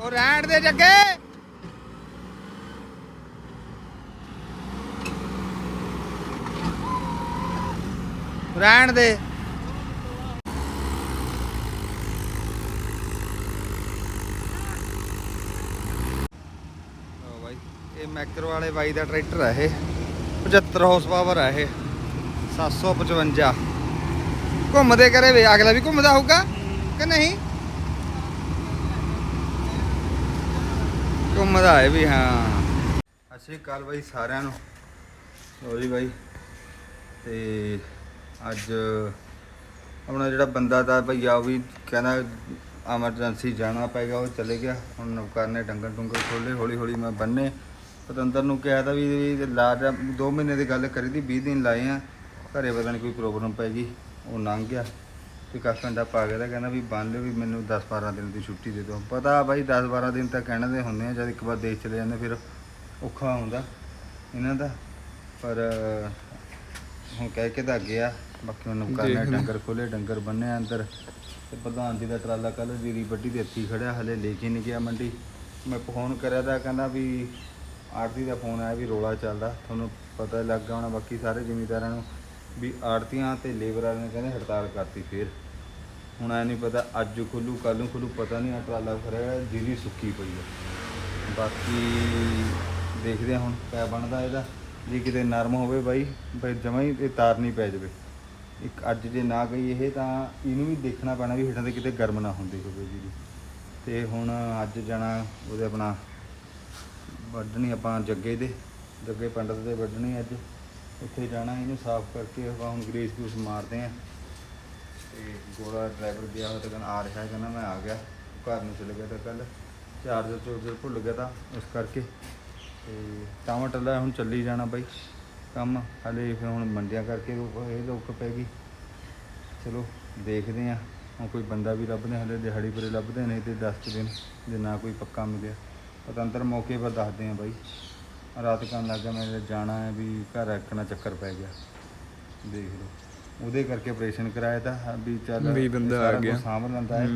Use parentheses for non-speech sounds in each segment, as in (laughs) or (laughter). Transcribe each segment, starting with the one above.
ਉਹ ਰਹਿਣ ਦੇ ਜੱਗੇ। ਰਹਿਣ ਦੇ। ਲਓ ਬਾਈ, ਇਹ ਮੈਕਰੋ ਵਾਲੇ ਬਾਈ ਦਾ ਟਰੈਕਟਰ ਆ ਇਹ। 75 ਹਾਰਸ ਪਾਵਰ ਹੈ ਇਹ 755 ਘੁੰਮਦੇ ਕਰੇ ਵੇ, ਅਗਲਾ ਵੀ ਘੁੰਮਦਾ ਹੋਊਗਾ ਕਿ ਨਹੀਂ? ਘੁੰਮਦਾ ਹੈ ਵੀ ਹਾਂ। ਸਤਿ ਸ਼੍ਰੀ ਅਕਾਲ ਬਾਈ ਸਾਰਿਆਂ ਨੂੰ। ਲਓ ਜੀ ਬਾਈ। ਤੇ ਅੱਜ ਆਪਣਾ ਜਿਹੜਾ ਬੰਦਾ ਦਾ ਭਈਆ ਉਹ ਵੀ ਕਹਿੰਦਾ ਐਮਰਜੈਂਸੀ ਜਾਣਾ ਪਏਗਾ ਉਹ ਚਲੇ ਗਿਆ। ਹੁਣ ਨੌਕਰ ਨੇ ਡੰਗਰ ਡੁੰਗਰ ਖੋਲੇ ਹੌਲੀ ਹੌਲੀ ਮੈਂ ਬੰਨੇ। ਪਤੰਦਰ ਨੂੰ ਕਿਹਾ ਤਾਂ ਵੀ ਲਾ ਜਾ 2 ਮਹੀਨੇ ਦੀ ਗੱਲ ਕਰੀ ਦੀ 20 ਦਿਨ ਲਾਏ ਆ। ਘਰੇ ਪਤਾ ਨਹੀਂ ਕੋਈ ਪ੍ਰੋਬਲਮ ਪੈ ਗਈ, ਉਹ ਲੰਘ ਗਿਆ। ਤੇ ਕਾਫੀ ਘੰਟਾ ਪਾ ਗਿਆ ਤਾਂ ਕਹਿੰਦਾ ਵੀ ਲਿਓ ਵੀ ਮੈਨੂੰ 10 12 ਦਿਨ ਦੀ ਛੁੱਟੀ ਦੇ ਦਿਓ। ਪਤਾ ਬਾਈ 10 12 ਦਿਨ ਤਾਂ ਕਹਿਣ ਦੇ ਹੁੰਦੇ ਆ ਜਦ ਇੱਕ ਵਾਰ ਦੇਖ ਚਲੇ ਜਾਂਦੇ ਫਿਰ ਔਖਾ ਹੁੰਦਾ ਇਹਨਾਂ ਦਾ। ਪਰ ਹੁਣ ਕਹਿ ਕੇ ਤਾਂ ਗਿਆ ਬਾਕੀ ਹੁਣ ਨੌਕਰ ਨੇ ਡੰਗਰ ਖੋਲੇ ਡੰਗਰ ਬੰਨੇ ਅੰਦਰ। ਤੇ ਪ੍ਰਧਾਨ ਜੀ ਦਾ ਟਰਾਲਾ ਕੱਲ ਜੀਰੀ ਵੱਡੀ ਦੇ ਹੱਥੀ ਖੜਿਆ ਹਲੇ ਲੈ ਕੇ ਨਹੀਂ ਗਿਆ ਮੰਡੀ। ਮੈਂ ਫੋਨ ਕਰਿਆ ਤਾਂ ਕਹਿੰਦਾ ਵੀ ਆਰਤੀ ਦਾ ਫੋਨ ਆਇਆ ਵੀ ਰੋਲਾ ਚੱਲਦਾ ਤੁਹਾਨੂੰ ਪਤਾ ਲੱਗ ਗਿਆ ਹੋਣਾ ਬਾਕੀ ਸਾਰੇ ਜ਼ਿਮੀਂਦਾਰਾਂ ਨੂੰ। ਵੀ ਆੜਤੀਆਂ ਤੇ ਲੇਬਰ ਵਾਲਿਆਂ ਨੇ ਕਹਿੰਦੇ ਹੜਤਾਲ ਕਰਤੀ ਫੇਰ। ਹੁਣ ਐ ਨਹੀਂ ਪਤਾ, ਅੱਜ ਖੁੱਲੂ ਕੱਲ ਨੂੰ ਖੁੱਲੂ, ਪਤਾ ਨਹੀਂ ਆ ਟਰਾਲਾ ਖੜਿਆ ਜੀਰੀ ਸੁੱਕੀ ਪਈ ਹੈ ਬਾਕੀ ਦੇਖਦੇ ਹਾਂ ਹੁਣ, ਕਿਆ ਬਣਦਾ ਇਹਦਾ। ਜੇ ਕਿਤੇ ਨਰਮ ਹੋਵੇ ਬਾਈ, ਬਈ ਜਮਾਂ ਹੀ ਇਹ ਤਾਰ ਨਹੀਂ ਪੈ ਜਾਵੇ। ਇੱਕ ਅੱਜ ਜੇ ਨਾ ਗਈ ਇਹ, ਤਾਂ ਇਹਨੂੰ ਵੀ ਦੇਖਣਾ ਪੈਣਾ ਵੀ ਹੇਠਾਂ ਤੇ ਕਿਤੇ ਗਰਮ ਨਾ ਹੁੰਦੀ ਹੋਵੇ ਜੀ ਤੇ ਹੁਣ ਅੱਜ ਜਾਣਾ ਉਹਦੇ ਆਪਣਾ, ਵੱਢਣੀ ਆਪਾਂ ਜੱਗੇ ਦੇ, ਜੱਗੇ ਪੰਡਤ ਦੇ ਵੱਢਣੀ ਅੱਜ। ਉੱਥੇ ਜਾਣਾ, ਇਹਨੂੰ ਸਾਫ਼ ਕਰਕੇ ਆਪਾਂ ਹੁਣ ਗਰੀਸ ਗਰੂਸ ਮਾਰਦੇ ਆ ਤੇ ਗੋੜਾ ਡਰਾਈਵਰ ਗਿਆ ਹੋਇਆ ਤਾਂ ਕਹਿੰਦਾ, ਆ ਰਿਹਾ ਹੈ, ਕਹਿੰਦਾ ਮੈਂ ਆ ਗਿਆ। ਘਰ ਨੂੰ ਚਲੇ ਗਿਆ ਤਾਂ ਕੱਲ ਚਾਰਜਰ ਚੋਰਜਰ ਭੁੱਲ ਗਿਆ ਤਾਂ ਉਸ ਕਰਕੇ। ਤੇ ਟਾਵਾਂ ਟੱਲਾ ਹੁਣ ਚੱਲੀ ਜਾਣਾ ਬਾਈ। ਕੰਮ ਹਲੇ ਫਿਰ ਹੁਣ ਮੰਡੀਆਂ ਕਰਕੇ ਇਹ ਰੁਕ ਪੈ ਗਈ। ਚਲੋ ਦੇਖਦੇ ਆ ਹੁਣ ਕੋਈ ਬੰਦਾ ਵੀ ਲੱਭਦੇ, ਹਲੇ ਦਿਹਾੜੀ ਪਰੇ ਲੱਭਦੇ ਨਹੀਂ ਤੇ 10 ਦਿਨ, ਜੇ ਨਾ ਕੋਈ ਪੱਕਾ ਮਿਲਿਆ। ਪਤੰਤਰ ਮੌਕੇ ਪਰ ਦੱਸਦੇ ਆ ਬਾਈ। ਰਾਤ ਕਰਨ ਲੱਗਾ ਮੈਂ ਜਾਣਾ ਹੈ ਵੀ ਘਰ ਰੱਖਣਾ ਚੱਕਰ ਪੈ ਗਿਆ। ਦੇਖ ਲਓ। ਉਹਦੇ ਕਰਕੇ ਆਪਰੇਸ਼ਨ ਕਰਾਇਆ ਤਾਂ ਵੀ ਚੱਲ ਵੀ ਬੰਦਾ ਆ ਗਿਆ। ਸਾਂਭ ਲੈਂਦਾ ਹੈ।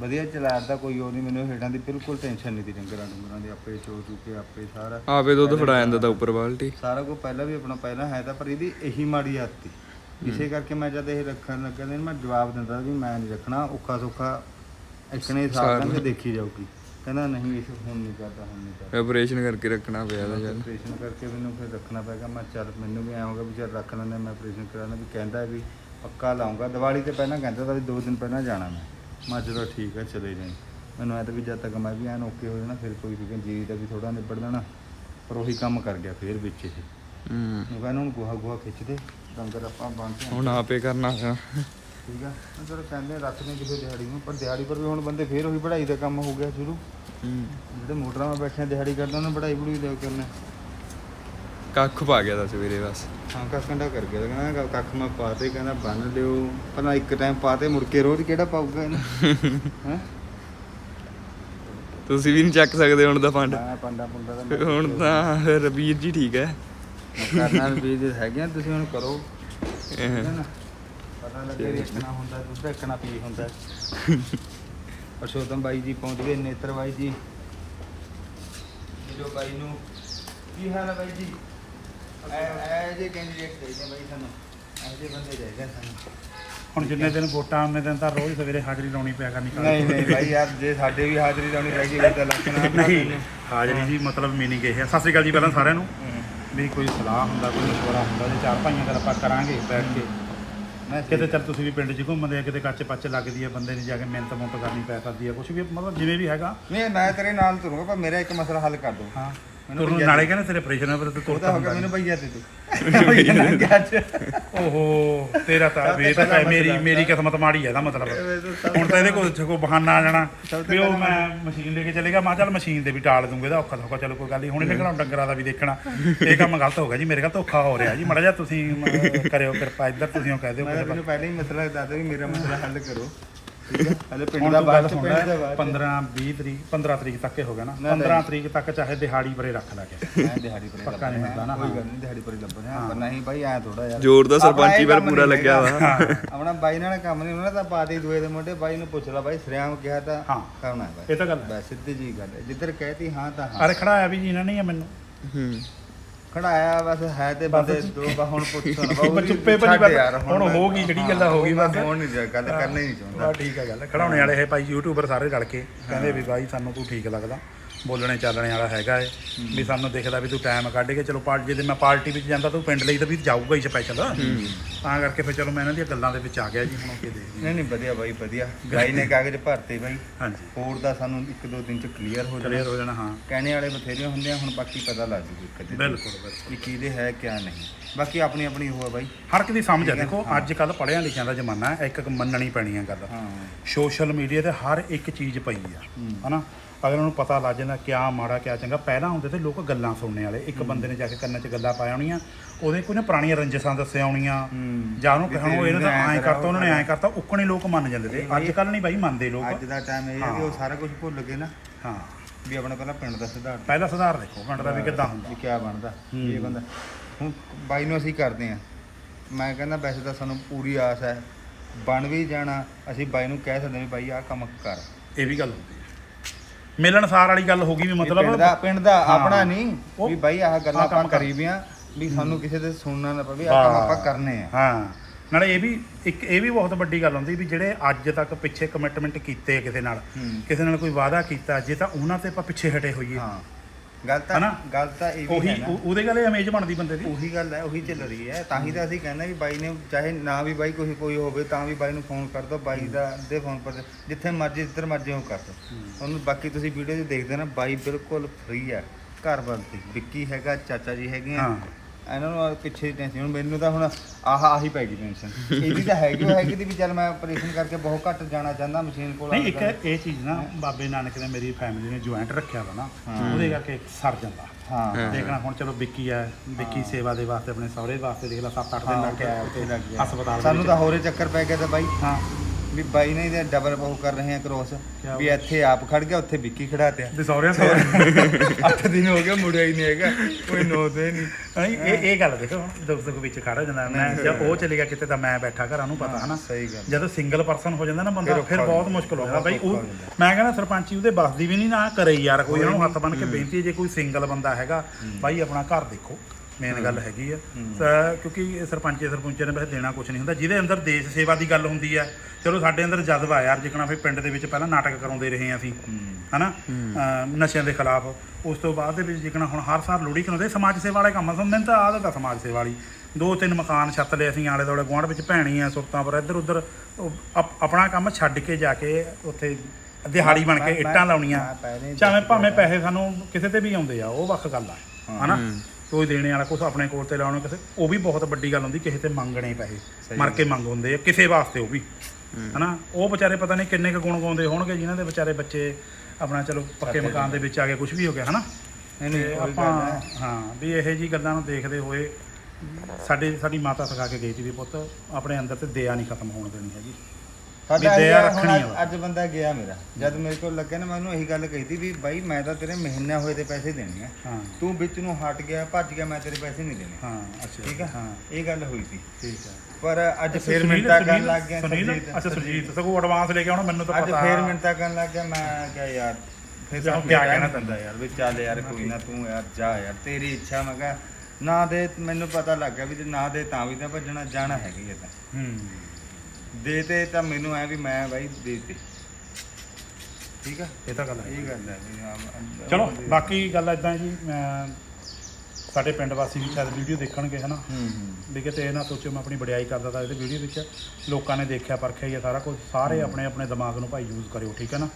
ਵਧੀਆ ਚਲਾਦਾ ਕੋਈ ਉਹ ਨਹੀਂ ਮੈਨੂੰ ਹੇਠਾਂ ਦੀ ਬਿਲਕੁਲ ਟੈਨਸ਼ਨ ਨਹੀਂ ਦੀ ਡੰਗਰਾਂ ਡੰਗਰਾਂ ਦੀ ਆਪੇ ਚੋ ਚੁੱਕੇ ਆਪੇ ਸਾਰਾ ਆਪੇ ਦੁੱਧ ਫੜਾ ਜਾਂਦਾ ਤਾਂ ਉੱਪਰ ਬਾਲਟੀ। ਸਾਰਾ ਕੁਝ ਪਹਿਲਾਂ ਵੀ ਆਪਣਾ ਪਹਿਲਾਂ ਹੈ ਤਾਂ ਪਰ ਇਹਦੀ ਇਹੀ ਮਾੜੀ ਆਦਤ ਸੀ। ਇਸੇ ਕਰਕੇ ਮੈਂ ਜਦ ਇਹ ਰੱਖਣ ਲੱਗਾ ਤੇ ਮੈਂ ਜਵਾਬ ਦਿੰਦਾ ਵੀ ਮੈਂ ਨਹੀਂ ਰੱਖਣਾ ਔਖਾ ਸੌਖਾ ਸਾਰ ਤੱਕ ਦੇਖੀ ਜਾਊਗੀ। ਕਹਿੰਦਾ ਨਹੀਂ ਇਸ ਹੁਣ ਨਹੀਂ ਕਰਦਾ ਹੁਣ ਨਹੀਂ ਕਰਦਾ। ਆਪਰੇਸ਼ਨ ਕਰਕੇ ਰੱਖਣਾ ਪਿਆ ਤਾਂ ਚੱਲ। ਆਪਰੇਸ਼ਨ ਕਰਕੇ ਮੈਨੂੰ ਫਿਰ ਰੱਖਣਾ ਪੈਗਾ ਮੈਂ ਚੱਲ ਮੈਨੂੰ ਵੀ ਐਂ ਹੋਗਾ ਵੀ ਚੱਲ ਰੱਖ ਲੈਂਦੇ ਮੈਂ ਆਪਰੇਸ਼ਨ ਕਰਾਉਣਾ ਵੀ ਕਹਿੰਦਾ ਵੀ ਪੱਕਾ ਲਾਉਂਗਾ। ਦੀਵਾਲੀ ਤੇ ਪਹਿਲਾਂ ਕਹਿੰਦਾ ਤਾਂ ਵੀ ਦੋ ਦਿਨ ਪਹਿਲਾਂ ਜਾਣਾ ਮੈਂ। ਮੈਂ ਚਲੋ ਠੀਕ ਹੈ ਚਲੇ ਜਾਈਂ। ਮੈਨੂੰ ਐ ਤਾਂ ਵੀ ਜਦ ਤੱਕ ਮੈਂ ਵੀ ਐਨ ਓਕੇ ਹੋ ਜਾਣਾ ਫਿਰ ਕੋਈ ਵੀ ਜੀਰੀ ਦਾ ਵੀ ਥੋੜਾ ਨਿਬੜ ਜਾਣਾ ਪਰ ਉਹੀ ਕੰਮ ਕਰ ਗਿਆ ਫਿਰ ਵਿੱਚ ਇਹ। ਹੂੰ। ਉਹ ਕਹਿੰਦਾ ਹੁਣ ਗੋਹਾ ਗੋਹਾ ਖਿੱਚ ਦੇ ਡੰਗਰ ਆਪਾਂ ਹਾਂ ਹੁਣ ਆਪੇ ਕਰਨਾ ਹੈਗਾ ਠੀਕ ਆ। ਮੈਂ ਚਲੋ ਕਹਿੰਦੇ ਰੱਖਦੇ ਕਿਸੇ ਦਿਹਾੜੀ ਨੂੰ। ਪਰ ਦਿਹਾੜੀ ਪਰ ਵੀ ਹੁਣ ਬੰਦੇ ਫੇਰ ਉਹੀ ਪੜ੍ਹਾਈ ਦਾ ਕੰਮ ਹੋ ਗਿਆ ਸ਼ੁਰੂ। ਹੂੰ। ਜਿਹੜੇ ਮੋਟਰਾਂ 'ਤੇ ਬੈਠੇ ਆ ਦਿਹਾੜੀ ਕਰਦੇ ਉਹਨਾਂ ਪੜ੍ਹਾਈ ਪੜੂਈ ਦੇ ਕਰਨਾ। ਕੱਖ ਪਾ ਗਿਆ ਤਾਂ ਸਵੇਰੇ ਬਸ। ਹਾਂ ਕੱਖ ਕੰਡਾ ਕਰ ਗਿਆ ਕਹਿੰਦਾ ਕੱਖ ਮੈਂ ਪਾਤੇ ਕਹਿੰਦਾ ਬੰਨ ਲਿਓ। ਪਹਿਲਾਂ ਇੱਕ ਟਾਈਮ ਪਾਤੇ ਮੁੜ ਕੇ ਰੋਜ਼ ਕਿਹੜਾ ਪਾਊਗਾ ਇਹਨੂੰ? (laughs) ਹੈ? ਤੁਸੀਂ ਵੀ ਨਹੀਂ ਚੱਕ ਸਕਦੇ ਹੁਣ ਦਾ ਫੰਡ ਮੈਂ ਪੰਡਾ ਪੁੰਡਾ ਦਾ ਮੈਂ ਹੁਣ ਤਾਂ ਫਿਰ ਵੀਰ ਜੀ ਠੀਕ ਹੈ। ਕਰਨਾ ਵੀ ਜੇ ਹੈਗੇ ਆ ਤੁਸੀਂ ਹੁਣ ਕਰੋ। ਠੀਕ ਹੈ ਨਾ? ਪਤਾ ਲੱਗੇ ਹੁੰਦਾ ਦੁੱਧ ਇੱਕਣਾ ਪੀ ਹੁੰਦਾ। ਬਾਈ ਜੀ ਪਹੁੰਚ ਗਏ ਨੇਤਰ ਬਾਈ ਜੀ। ਜੋ ਬਾਈ ਨੂੰ। ਕੀ ਹਾਲ ਹੈ ਬਾਈ ਜੀ? ਐ ਐ ਜੇ ਕੈਂਡੀਡੇਟ ਚਾਹੀਦੇ ਬਾਈ ਸਾਨੂੰ। ਐ ਜੇ ਬੰਦੇ ਚਾਹੀਦੇ ਸਾਨੂੰ। ਹੁਣ ਜਿੰਨੇ ਦਿਨ ਵੋਟਾਂ ਆਉਂਦੇ ਦਿਨ ਤਾਂ ਰੋਜ਼ ਸਵੇਰੇ ਹਾਜ਼ਰੀ ਲਾਉਣੀ ਪਿਆ ਕਰਨੀ ਨਹੀਂ ਨਹੀਂ ਬਾਈ ਯਾਰ ਜੇ ਸਾਡੇ ਵੀ ਹਾਜ਼ਰੀ ਲਾਉਣੀ ਪੈ ਗਈ ਤਾਂ ਲੱਖਣਾ ਨਹੀਂ ਹਾਜ਼ਰੀ ਜੀ ਮਤਲਬ ਮੀਨਿੰਗ ਇਹ ਹੈ ਸਤਿ ਸ੍ਰੀ ਅਕਾਲ ਜੀ ਪਹਿਲਾਂ ਸਾਰਿਆਂ ਨੂੰ। ਵੀ ਕੋਈ ਸਲਾਹ ਹੁੰਦਾ ਕੋਈ ਮਸ਼ਵਰਾ ਹੁੰਦਾ ਜੇ ਚਾਰ ਭਾਈਆਂ ਦਾ ਆਪਾਂ ਕਰਾਂਗੇ ਬੈਠ ਕੇ। ਮੈਂ ਕਿਤੇ ਚੱਲ ਤੁਸੀਂ ਵੀ ਪਿੰਡ 'ਚ ਘੁੰਮਦੇ ਆ ਕਿਤੇ ਕੱਚ ਪੱਚ ਲੱਗਦੀ ਹੈ ਬੰਦੇ ਨੇ ਜਾ ਕੇ ਮਿਹਨਤ ਮੁੰਤ ਕਰਨੀ ਪੈ ਸਕਦੀ ਹੈ ਕੁਝ ਵੀ ਮਤਲਬ ਜਿਵੇਂ ਵੀ ਹੈਗਾ। ਨਹੀਂ ਮੈਂ ਤੇਰੇ ਨਾਲ ਤੁਰੂੰਗਾ ਪਰ ਮੇਰਾ ਇੱਕ ਮਸਲਾ ਹੱਲ ਕਰ ਦੋ। ਹਾਂ। ਤੁਹਾਨੂੰ ਨਾਲੇ ਕਹਿੰਦੇ ਤੇਰੇ ਆਪਰੇਸ਼ਨ ਹੈ ਪਰ ਤੂੰ ਉਹ ਤਾਂ ਤੁਰਤਾ ਹੋ ਗਿਆ ਮੈਨੂੰ ਭਈਆ ਦੇ ਤੂੰ ਭਈਆ ਲੰਘ ਗਿਆ ਅੱਜ ਓਹੋ ਤੇਰਾ ਤਾਂ ਵੇ ਤੋਂ ਪਹਿਲਾਂ ਮੇਰੀ ਮੇਰੀ ਕਿਸਮਤ ਮਾੜੀ ਹੈ ਇਹਦਾ ਮਤਲਬ। ਹੁਣ ਤਾਂ ਇਹਦੇ ਕੋਲ ਕੋਈ ਬਹਾਨਾ ਆ ਜਾਣਾ। ਵੀ ਉਹ ਮੈਂ ਮਸ਼ੀਨ ਲੈ ਕੇ ਚਲੇਗਾ ਮੈਂ ਕਿਹਾ ਚੱਲ ਮਸ਼ੀਨ ਦੇ ਵੀ ਟਾਲ ਦੂੰਗੇ ਇਹਦਾ ਔਖਾ ਸੌਖਾ ਚਲੋ ਕੋਈ ਗੱਲ ਨਹੀਂ ਹੁਣੇ ਨਿਕਲਣਾ ਡੰਗਰਾਂ ਦਾ ਵੀ ਦੇਖਣਾ। ਇਹ ਕੰਮ ਗਲਤ ਹੋ ਗਿਆ ਜੀ ਮੇਰੇ ਨਾਲ ਧੋਖਾ ਹੋ ਰਿਹਾ ਜੀ। ਮੜਾ ਜਾ ਤੁਸੀਂ ਕਰਿਓ ਕਿਰਪਾ ਇੱਧਰ ਤੁਸੀਂ ਉਹ ਕਹਿ ਦਿਓ ਮੈਨੂੰ ਪਹਿਲਾਂ ਹੀ ਮਸਲਾ ਦੱਸ ਦਿਓ ਵੀ ਮੇਰਾ ਮਸਲਾ ਹੱਲ ਕਰੋ। ਠੀਕ ਹੈ? ਹਲੇ ਪਿੰਡ ਦਾ ਬਾਅਦ ਚ ਸੁਣ ਪਿੰਡ ਦਾ ਲੈ। ਬਾਅਦ 15 20 ਤਰੀਕ 15 ਤਰੀਕ ਤੱਕ ਹੀ ਹੋ ਗਿਆ ਨਾ। ਨਾ, 15 ਨਹੀਂ। ਤਰੀਕ ਤੱਕ ਚਾਹੇ ਦਿਹਾੜੀ ਪਰੇ ਰੱਖ ਲਾ ਕੇ। ਮੈਂ ਦਿਹਾੜੀ ਪਰ ਪੱਕਾ ਨਹੀਂ ਮਿਲਦਾ ਨਾ, ਕੋਈ। ਗੱਲ ਨਹੀਂ ਦਿਹਾੜੀ ਪਰ ਲੱਭਦੇ ਆ ਪਰ ਨਹੀਂ ਬਾਈ ਐ ਥੋੜਾ ਯਾਰ। ਜ਼ੋਰ ਆਪਣਾ ਸਰਪੰਚੀ ਇਹ ਪਰ ਲੱਗਿਆ ਵਾ। ਆਪਣਾ ਬਾਈ ਨਾਲ ਕੰਮ ਨਹੀਂ ਉਹਨਾਂ ਦਾ ਪਾਤੀ ਦੂਏ ਦੇ ਮੋਢੇ। ਬਾਈ ਨੂੰ ਪੁੱਛ ਲਾ ਬਾਈ ਸਰਿਆਮ ਕਿਹਾ ਤਾਂ ਹਾਂ। ਕਰਨਾ ਹੈ ਬਾਈ। ਇਹ ਤਾਂ ਗੱਲ ਹੈ। ਬਸ ਸਿੱਧੀ ਜੀ ਗੱਲ ਹੈ। ਜਿੱਧਰ ਕਹਿਤੀ ਹਾਂ ਤਾਂ ਹਾਂ। ਅਰੇ ਖੜਾਇਆ ਵੀ ਜੀ ਇਹਨਾਂ ਨੇ ਮੈਨੂੰ। ਹੂੰ। ਖੜਾਇਆ ਬਸ ਹੈ ਤੇ ਬੰਦੇ ਦੋ ਬਾ ਹੁਣ ਪੁੱਛੋ ਨਾ ਜੀ, ਚੁੱਪੇ ਭਲੀ ਛੱਡ ਬਸ, ਯਾਰ, ਹੁਣ ਮੈਂ- ਹੋ ਗਈ ਜਿਹੜੀ ਹਾਂ, ਗੱਲਾਂ ਹੋ ਗਈ ਮੈਂ ਬਸ। ਹੁਣ ਨਹੀਂ ਜਾ ਗੱਲ ਕਰਨਾ ਨਹੀਂ ਚਾਹੁੰਦਾ ਬਾ ਠੀਕ ਹੈ ਗੱਲ ਖੜਾਉਣੇ ਵਾਲੇ ਇਹ ਭਾਈ ਯੂਟਿਊਬਰ ਸਾਰੇ ਰਲ ਕੇ ਕਹਿੰਦੇ ਵੀ ਬਾਈ ਸਾਨੂੰ ਤੂੰ ਠੀਕ ਲੱਗਦਾ ਬੋਲਣੇ ਚੱਲਣੇ ਵਾਲਾ ਹੈਗਾ ਏ ਵੀ ਸਾਨੂੰ ਦਿਖਦਾ ਵੀ ਤੂੰ ਟਾਈਮ ਕੱਢ ਕੇ ਚਲੋ ਪਾਰਟੀ ਜੇ ਮੈਂ ਪਾਰਟੀ ਵਿੱਚ ਜਾਂਦਾ ਤੂੰ ਪਿੰਡ ਲਈ ਤਾਂ ਵੀ ਜਾਊਗਾ ਹੀ ਸਪੈਸ਼ਲ ਤਾਂ ਕਰਕੇ ਫਿਰ ਚਲੋ ਮੈਂ ਇਹਨਾਂ ਦੀਆਂ ਗੱਲਾਂ ਦੇ ਵਿੱਚ ਆ ਗਿਆ ਜੀ ਹੁਣ ਅੱਗੇ ਦੇਖਦੇ ਨਹੀਂ ਨਹੀਂ ਵਧੀਆ ਬਾਈ ਵਧੀਆ। ਬਾਈ ਨੇ ਕਾਗਜ਼ ਭਰਤੇ ਬਾਈ। ਹਾਂਜੀ। ਹੋਰ ਦਾ ਸਾਨੂੰ ਇੱਕ ਦੋ ਦਿਨ ਚ ਕਲੀਅਰ ਹੋ ਜਾਣਾ। ਕਲੀਅਰ ਹੋ ਜਾਣਾ ਹਾਂ। ਕਹਿਣੇ ਵਾਲੇ ਬਥੇਰੇ ਹੁੰਦੇ ਆ ਹੁਣ ਬਾਕੀ ਪਤਾ ਲੱਗ ਜੂ ਇੱਕ ਦਿਨ ਬਿਲਕੁਲ ਬਿਲਕੁਲ। ਵੀ ਕਿਹਦੇ ਹੈ ਕਿਆ ਨਹੀਂ। ਬਾਕੀ ਆਪਣੀ ਆਪਣੀ ਉਹ ਆ ਬਾਈ। ਹਰ ਇੱਕ ਦੀ ਸਮਝ ਹੈ, ਦੇਖੋ। ਅੱਜ ਕੱਲ ਪੜ੍ਹਿਆਂ ਲਿਖਿਆਂ ਦਾ ਜ਼ਮਾਨਾ ਹੈ ਇੱਕ ਇੱਕ ਮੰਨਣੀ ਪੈਣੀ ਹੈ ਗੱਲ। ਹਾਂ। ਸੋਸ਼ਲ ਮੀਡੀਆ ਤੇ ਹਰ ਇੱਕ ਚੀਜ਼ ਪਈ ਆ ਹਨਾ? ਅਗਰ ਉਹਨੂੰ ਪਤਾ ਲੱਗ ਜਾਂਦਾ ਕਿਆ ਮਾੜਾ ਕਿਆ ਚੰਗਾ। ਪਹਿਲਾਂ ਹੁੰਦੇ ਤੇ ਲੋਕ ਗੱਲਾਂ ਸੁਣਨੇ ਵਾਲੇ। ਇੱਕ ਬੰਦੇ ਨੇ ਜਾ ਕੇ ਕੰਨਾਂ 'ਚ ਗੱਲਾਂ ਪਾਇਆ ਹੋਣੀਆਂ ਉਹਦੇ ਕੋਈ ਨਾ ਪੁਰਾਣੀਆਂ ਰੰਜਸਾਂ ਦੱਸਿਆ ਹੋਣੀਆਂ। ਜਾਂ ਉਹਨੂੰ ਕਹਣੋ ਤੇਰੀ ਇਹਨਾਂ ਦਾ ਐਂ ਐਂ ਕਰਾ, ਕਰਤਾ ਉਹਨਾਂ ਨੇ ਐਂ ਕਰਤਾ ਉੱਕਣੇ ਲੋਕ ਮੰਨ ਜਾਂਦੇ ਤੇ। ਅੱਜ ਕੱਲ ਨਹੀਂ ਬਾਈ ਮੰਨਦੇ ਲੋਕ। ਅੱਜ ਦਾ ਟਾਈਮ ਇਹ ਹੈ ਕਿ ਉਹ ਸਾਰਾ ਕੁਝ ਭੁੱਲ ਗਏ ਨਾ। ਹਾਂ। ਵੀ ਆਪਣਾ ਪਹਿਲਾਂ ਪਿੰਡ ਦਾ ਸੁਧਾਰ ਪਹਿਲਾ ਸੁਧਾਰ ਦੇਖੋ ਪਿੰਡ ਦਾ ਵੀ ਕਿੱਦਾਂ ਹੁੰਦਾ। ਵੀ ਕਿਆ ਬਣਦਾ ਇਹ ਬੰਦਾ। ਹੁਣ ਬਾਈ ਨੂੰ ਅਸੀਂ ਕਰਦੇ ਆ ਮੈਂ ਕਹਿੰਦਾ ਵੈਸੇ ਤਾਂ ਸਾਨੂੰ ਪੂਰੀ ਆਸ ਹੈ। ਬਣ ਵੀ ਜਾਣਾ ਅਸੀਂ ਬਾਈ ਨੂੰ ਕਹਿ ਸਕਦੇ ਵੀ ਬਾਈ ਆਹ ਕੰਮ ਕਰ। ਇਹ ਵੀ ਗੱਲ ਹੁੰਦੀ। ਮਿਲਣਸਾਰ ਵਾਲੀ ਗੱਲ ਹੋ ਗਈ ਵੀ ਪਿੰਡ ਦਾ ਪਿੰਡ ਦਾ। ਆਪਣਾ ਨਹੀਂ ਉਹ- ਵੀ ਬਾਈ ਆਹ ਗੱਲਾਂ ਆਹ ਕੰਮ ਆਪਾਂ ਕਰ। ਕਰੀ ਵੀ ਸਾਨੂੰ ਕਿਸੇ ਦੇ ਸੁਣਨਾ ਨਾ ਪਵੇ ਆਹ ਕੰਮ ਆਪਾਂ ਕਰਨੇ ਆ ਹਾਂ ਨਾਲੇ ਇਹ ਵੀ ਇੱਕ ਇਹ ਵੀ ਬਹੁਤ ਵੱਡੀ ਗੱਲ ਹੁੰਦੀ ਵੀ ਜਿਹੜੇ ਅੱਜ ਤੱਕ ਪਿੱਛੇ ਕਮਿਟਮੈਂਟ ਕੀਤੇ ਕਿਸੇ ਨਾਲ ਹੂੰ। ਕਿਸੇ ਨਾਲ ਕੋਈ ਵਾਅਦਾ ਕੀਤਾ ਜੇ ਤਾਂ ਉਹਨਾਂ ਤੇ ਆਪਾਂ ਪਿੱਛੇ ਹਟੇ ਹੋਈਏ ਹਾਂ ਗੱਲ ਤਾਂ ਹਨਾ? ਗੱਲ ਤਾਂ ਇਹ ਵੀ ਉਹੀ ਹੈ ਨਾ। ਉਹ- ਉਹਦੇ ਗੱਲ ਇਮੇਜ ਬਣਦੀ ਬੰਦੇ ਦੀ। ਉਹੀ ਗੱਲ ਹੈ ਉਹੀ ਚੱਲ ਰਹੀ ਹੈ। ਤਾਂ ਹੀ ਤਾਂ ਅਸੀਂ ਕਹਿੰਦੇ ਵੀ ਬਾਈ ਨੇ ਚਾਹੇ ਨਾ ਵੀ ਬਾਈ ਕੋਈ ਕੋਈ ਹੋਵੇ ਤਾਂ ਵੀ ਬਾਈ ਨੂੰ ਫੋਨ ਕਰ ਦੋ ਬਾਈ ਦਾ ਦੇ ਫੋਨ ਪਰ ਜਿੱਥੇ ਮਰਜ਼ੀ ਜਿੱਧਰ ਮਰਜ਼ੀ ਉਹ ਕਰ ਦੋ। ਉਹਨੂੰ ਬਾਕੀ ਤੁਸੀਂ ਵੀਡੀਓ 'ਚ ਦੇਖਦੇ ਨਾ ਬਾਈ ਬਿਲਕੁਲ ਫ੍ਰੀ ਹੈ। ਘਰ ਬੰਦੀ ਵਿੱਕੀ ਹੈਗਾ ਚਾਚਾ ਜੀ ਹੈਗੇ ਆ। ਹਾਂ। ਇਹਨਾਂ ਨੂੰ ਆਹ ਪਿੱਛੇ ਦੀ ਟੈਨਸ਼ਨ ਹੁਣ ਮੈਨੂੰ ਤਾਂ ਹੁਣ ਆਹ ਆਹੀ ਪੈ ਗਈ ਟੈਨਸ਼ਨ ਇਹਦੀ ਤਾਂ ਹੈਗੀ ਉਹ ਹੈਗੀ ਦੀ ਵੀ ਚੱਲ ਮੈਂ ਆਪਰੇਸ਼ਨ ਕਰਕੇ ਬਹੁਤ ਘੱਟ ਜਾਣਾ ਚਾਹੁੰਦਾ ਮਸ਼ੀਨ ਕੋਲ ਨਹੀਂ ਇੱਕ ਇਹ ਚੀਜ਼ ਨਾ ਬਾਬੇ ਨਾਨਕ ਨੇ ਮੇਰੀ ਫੈਮਿਲੀ ਨੇ ਜੁਆਇੰਟ ਰੱਖਿਆ ਵਾ ਨਾ। ਉਹਦੇ ਕਰਕੇ ਸਰ ਜਾਂਦਾ। ਹਾਂ। ਦੇਖਣਾ ਹੁਣ ਚਲੋ ਵਿੱਕੀ ਆ ਵਿੱਕੀ ਸੇਵਾ ਦੇ ਵਾਸਤੇ ਆਪਣੇ ਸਹੁਰੇ ਵਾਸਤੇ ਦੇਖ ਲਾ 7-8 ਦਿਨ ਲੱਗ ਗਿਆ ਉੱਥੇ ਲੱਗ ਗਿਆ। ਹਸਪਤਾਲ ਦੇ ਸਾਨੂੰ ਵਿੱਚ। ਤਾਂ ਹੋਰੇ ਚੱਕਰ ਪੈ ਗਿਆ ਤਾਂ ਬਾਈ। ਹਾਂ। ਵੀ ਬਾਈ ਨੇ ਇਹਦੇ ਡਬਲ ਬਹੁ ਕਰ ਰਹੇ ਆ ਕ੍ਰੋਸ ਕਿਆ ਵੀ ਇੱਥੇ ਆਪ ਖੜ ਗਿਆ ਉੱਥੇ ਵਿੱਕੀ ਖੜਾ ਤਿਆ। ਵੀ ਸਹੁਰਿਆਂ ਤੋਂ। 8 ਦਿਨ ਹੋ ਗਏ ਮੁੜਿਆ ਹੀ ਨਹੀਂ ਹੈਗਾ ਕੋਈ ਨੋ ਤੇ ਨਹੀਂ। ਨਹੀਂ ਇਹ ਇਹ ਗੱਲ ਦੇਖੋ ਦੁੱਖ ਸੁੱਖ ਵਿੱਚ ਖੜਾ ਜਾਂਦਾ। ਮੈਂ ਜਦ ਉਹ ਚਲੇ ਗਿਆ ਕਿਤੇ ਤਾਂ ਮੈਂ ਬੈਠਾ ਘਰਾਂ ਨੂੰ ਪਤਾ ਹਨਾ? ਸਹੀ ਗੱਲ। ਜਦੋਂ ਸਿੰਗਲ ਪਰਸਨ ਹੋ ਜਾਂਦਾ ਨਾ ਬੰਦਾ ਫਿਰ ਬਹੁਤ ਮੁਸ਼ਕਲ ਹੋ ਜਾਂਦਾ। ਬਾਈ ਉਹ। ਮੈਂ ਕਹਿੰਦਾ ਸਰਪੰਚੀ ਉਹਦੇ ਬਸਦੀ ਵੀ ਨਹੀਂ ਨਾ ਕਰੇ ਯਾਰ ਕੋਈ ਉਹਨੂੰ ਹੱਥ ਬੰਨ ਕੇ ਬੇਨਤੀ ਹੈ, ਜੇ ਕੋਈ ਸਿੰਗਲ ਬੰਦਾ ਹੈਗਾ ਬਾਈ ਆਪਣਾ ਘਰ ਦੇਖੋ। ਮੇਨ ਗੱਲ ਹੈਗੀ ਆ। ਤਾਂ ਕਿਉਂਕਿ ਇਹ ਸਰਪੰਚੇ ਸਰਪੰਚੇ ਨੇ ਵੈਸੇ ਦੇਣਾ ਕੁਝ ਨਹੀਂ ਹੁੰਦਾ। ਜਿਹਦੇ ਅੰਦਰ ਦੇਸ਼ ਸੇਵਾ ਦੀ ਗੱਲ ਹੁੰਦੀ ਹੈ ਚਲੋ ਸਾਡੇ ਅੰਦਰ ਜਜ਼ਬਾ ਯਾਰ ਜਿਕਣਾ ਫਿਰ ਪਿੰਡ ਦੇ ਵਿੱਚ ਪਹਿਲਾਂ ਨਾਟਕ ਕਰਾਉਂਦੇ ਰਹੇ ਹਾਂ ਅਸੀਂ ਹਨਾ? ਨਸ਼ਿਆਂ ਦੇ ਖਿਲਾਫ। ਉਸ ਤੋਂ ਬਾਅਦ ਦੇ ਵਿੱਚ ਜਿਕਣਾ ਹੁਣ ਹਰ ਸਾਲ ਲੋਹੜੀ ਕਰਾਉਂਦੇ ਸਮਾਜ ਸੇਵਾ ਵਾਲੇ ਕੰਮ ਨੇ ਤਾਂ ਆਦਤ ਆ ਸਮਾਜ ਸੇਵਾ ਵਾਲੀ। ਦੋ ਤਿੰਨ ਮਕਾਨ ਛੱਤ ਲਏ ਅਸੀਂ ਆਲੇ ਦੁਆਲੇ ਗੁਆਂਢ ਵਿੱਚ ਭੈਣੀ ਆ ਸੁਰਤਾਂ ਪਰ ਇੱਧਰ ਉੱਧਰ ਆਪਣਾ ਕੰਮ ਛੱਡ ਕੇ ਜਾ ਕੇ ਉੱਥੇ ਦਿਹਾੜੀ ਬਣ ਕੇ ਇੱਟਾਂ ਲਾਉਣੀਆਂ। ਚਾਹੇ ਭਾਵੇਂ ਪੈਸੇ ਸਾਨੂੰ ਕਿਸੇ ਤੇ ਵੀ ਆਉਂਦੇ ਆ ਉਹ ਵੱਖ ਗੱਲ ਆ ਹਨਾ? ਕੋਈ ਦੇਣੇ ਵਾਲਾ ਕੁਝ ਆਪਣੇ ਕੋਲ ਤੇ ਲਾਉਣੇ ਕਿਸੇ ਉਹ ਵੀ ਬਹੁਤ ਵੱਡੀ ਗੱਲ ਹੁੰਦੀ ਕਿਸੇ ਤੇ ਮੰਗਣੇ ਪੈਸੇ ਮਰ ਕੇ ਮੰਗ ਹੁੰਦੇ ਆ ਕਿਸੇ ਵਾਸਤੇ ਉਹ ਵੀ। ਹਨਾ? ਉਹ ਵਿਚਾਰੇ ਪਤਾ ਨਹੀਂ ਕਿੰਨੇ ਕੁ ਗੁਣ ਗਾਉਂਦੇ ਹੋਣਗੇ ਜਿਨ੍ਹਾਂ ਦੇ ਵਿਚਾਰੇ ਬੱਚੇ ਆਪਣਾ ਚਲੋ ਪੱਕੇ ਮਕਾਨ ਦੇ ਵਿੱਚ ਆ ਕੇ ਕੁਝ ਵੀ ਹੋ ਗਿਆ ਹਨਾ? ਨਹੀਂ ਆਪਾਂ ਹਾਂ। ਵੀ ਇਹੋ ਜੀ ਗੱਲਾਂ ਨੂੰ ਦੇਖਦੇ ਹੋਏ ਸਾਡੇ ਸਾਡੀ ਮਾਤਾ ਸਿਖਾ ਕੇ ਗਈ ਸੀ ਵੀ ਪੁੱਤ ਆਪਣੇ ਅੰਦਰ ਤੇ ਦਇਆ ਨਹੀਂ ਖਤਮ ਹੋਣ ਦੇਣੀ ਹੈਗੀ। ਵੀ ਦਇਆ ਇਹ ਆ, ਰੱਖਣੀ ਹੁਣ ਆ। ਅੱਜ ਬੰਦਾ ਗਿਆ ਮੇਰਾ। ਜਦ ਮੇਰੇ ਕੋਲ ਲੱਗਿਆ ਨਾ ਮੈਂ ਉਹਨੂੰ ਇਹੀ ਗੱਲ ਕਹੀ ਤੀ ਵੀ ਬਾਈ ਮੈਂ ਤਾਂ ਤੇਰੇ ਮਹੀਨੇ ਹੋਏ ਦੇ ਪੈਸੇ ਦੇਣੇ ਆ। ਹਾਂ। ਤੂੰ ਵਿੱਚ ਨੂੰ ਹਟ ਗਿਆ ਭੱਜ ਗਿਆ ਮੈਂ ਤੇਰੇ ਪੈਸੇ ਨਹੀਂ ਦੇਣੇ। ਹਾਂ ਅੱਛਾ ਠੀਕ ਆ? ਹਾਂ। ਇਹ ਗੱਲ ਹੋਈ ਸੀ। ਠੀਕ ਹੈ ਪਰ ਅੱਜ ਫੇਰ ਸੁਨੀਲ- ਕਰਨ ਸੁਨੀਲ- ਲੱਗ ਗਿਆ ਸੁਨੀਲ? ਸਰਜੀਤ। ਅੱਛਾ ਸੁਰਜੀਤ ਸਗੋਂ ਐਡਵਾਂਸ ਲੈ ਕੇ ਆਉਣਾ ਮੈਨੂੰ ਤਾਂ ਅੱਜ ਪਤਾ। ਫੇਰ ਕਰਨ ਲੱਗ ਗਿਆ ਮੈਂ ਕਿਹਾ ਯਾਰ ਫਿਰ ਤਾਂ ਕਿਆ ਕਹਿਣਾ ਪੈਂਦਾ ਯਾਰ ਵੀ ਚੱਲ ਯਾਰ ਕੋਈ ਨਾ ਤੂੰ ਯਾਰ ਜਾ ਯਾਰ ਤੇਰੀ ਇੱਛਾ ਮੈਂ ਕਿਹਾ ਨਾ ਦੇ ਮੈਨੂੰ ਪਤਾ ਲੱਗ ਗਿਆ ਵੀ ਜੇ ਨਾ ਦੇ ਤਾਂ ਵੀ ਤਾਂ ਭੱਜਣਾ ਜਾਣਾ ਹੈਗੀ ਇਹ ਤਾਂ। ਹੂੰ। ਦੇ ਤੇ ਤਾਂ ਮੈਨੂੰ ਐ ਵੀ ਮੈਂ ਬਾਈ ਦੇ ਤੇ। ਠੀਕ ਆ? ਇਹ ਤਾਂ ਗੱਲ ਹੈ। ਇਹ ਗੱਲ ਹੈ ਵੀ ਹਾਂ ਅ- ਚਲੋ ਬਾਕੀ ਗੱਲ ਇਦਾਂ ਜੀ ਮੈਂ ਸਾਡੇ ਪਿੰਡ ਵਾਸੀ ਵੀ ਸ਼ਾਇਦ ਵੀਡੀਓ ਦੇਖਣਗੇ ਹਨਾ? ਹੂੰ ਹੂੰ। ਵੀ ਕਿਤੇ ਇਹ ਨਾ ਸੋਚੋ ਮੈਂ ਆਪਣੀ ਵਡਿਆਈ ਕਰਦਾ ਤਾਂ ਇਹਦੇ ਵੀਡੀਓ ਵਿੱਚ ਲੋਕਾਂ ਨੇ ਦੇਖਿਆ ਪਰਖਿਆ ਹੀ ਆ ਸਾਰਾ ਕੁਝ ਸਾਰੇ ਆਪਣੇ ਆਪਣੇ ਦਿਮਾਗ ਨੂੰ ਭਾਈ ਯੂਜ਼ ਕਰਿਓ ਠੀਕ ਹੈ ਨਾ?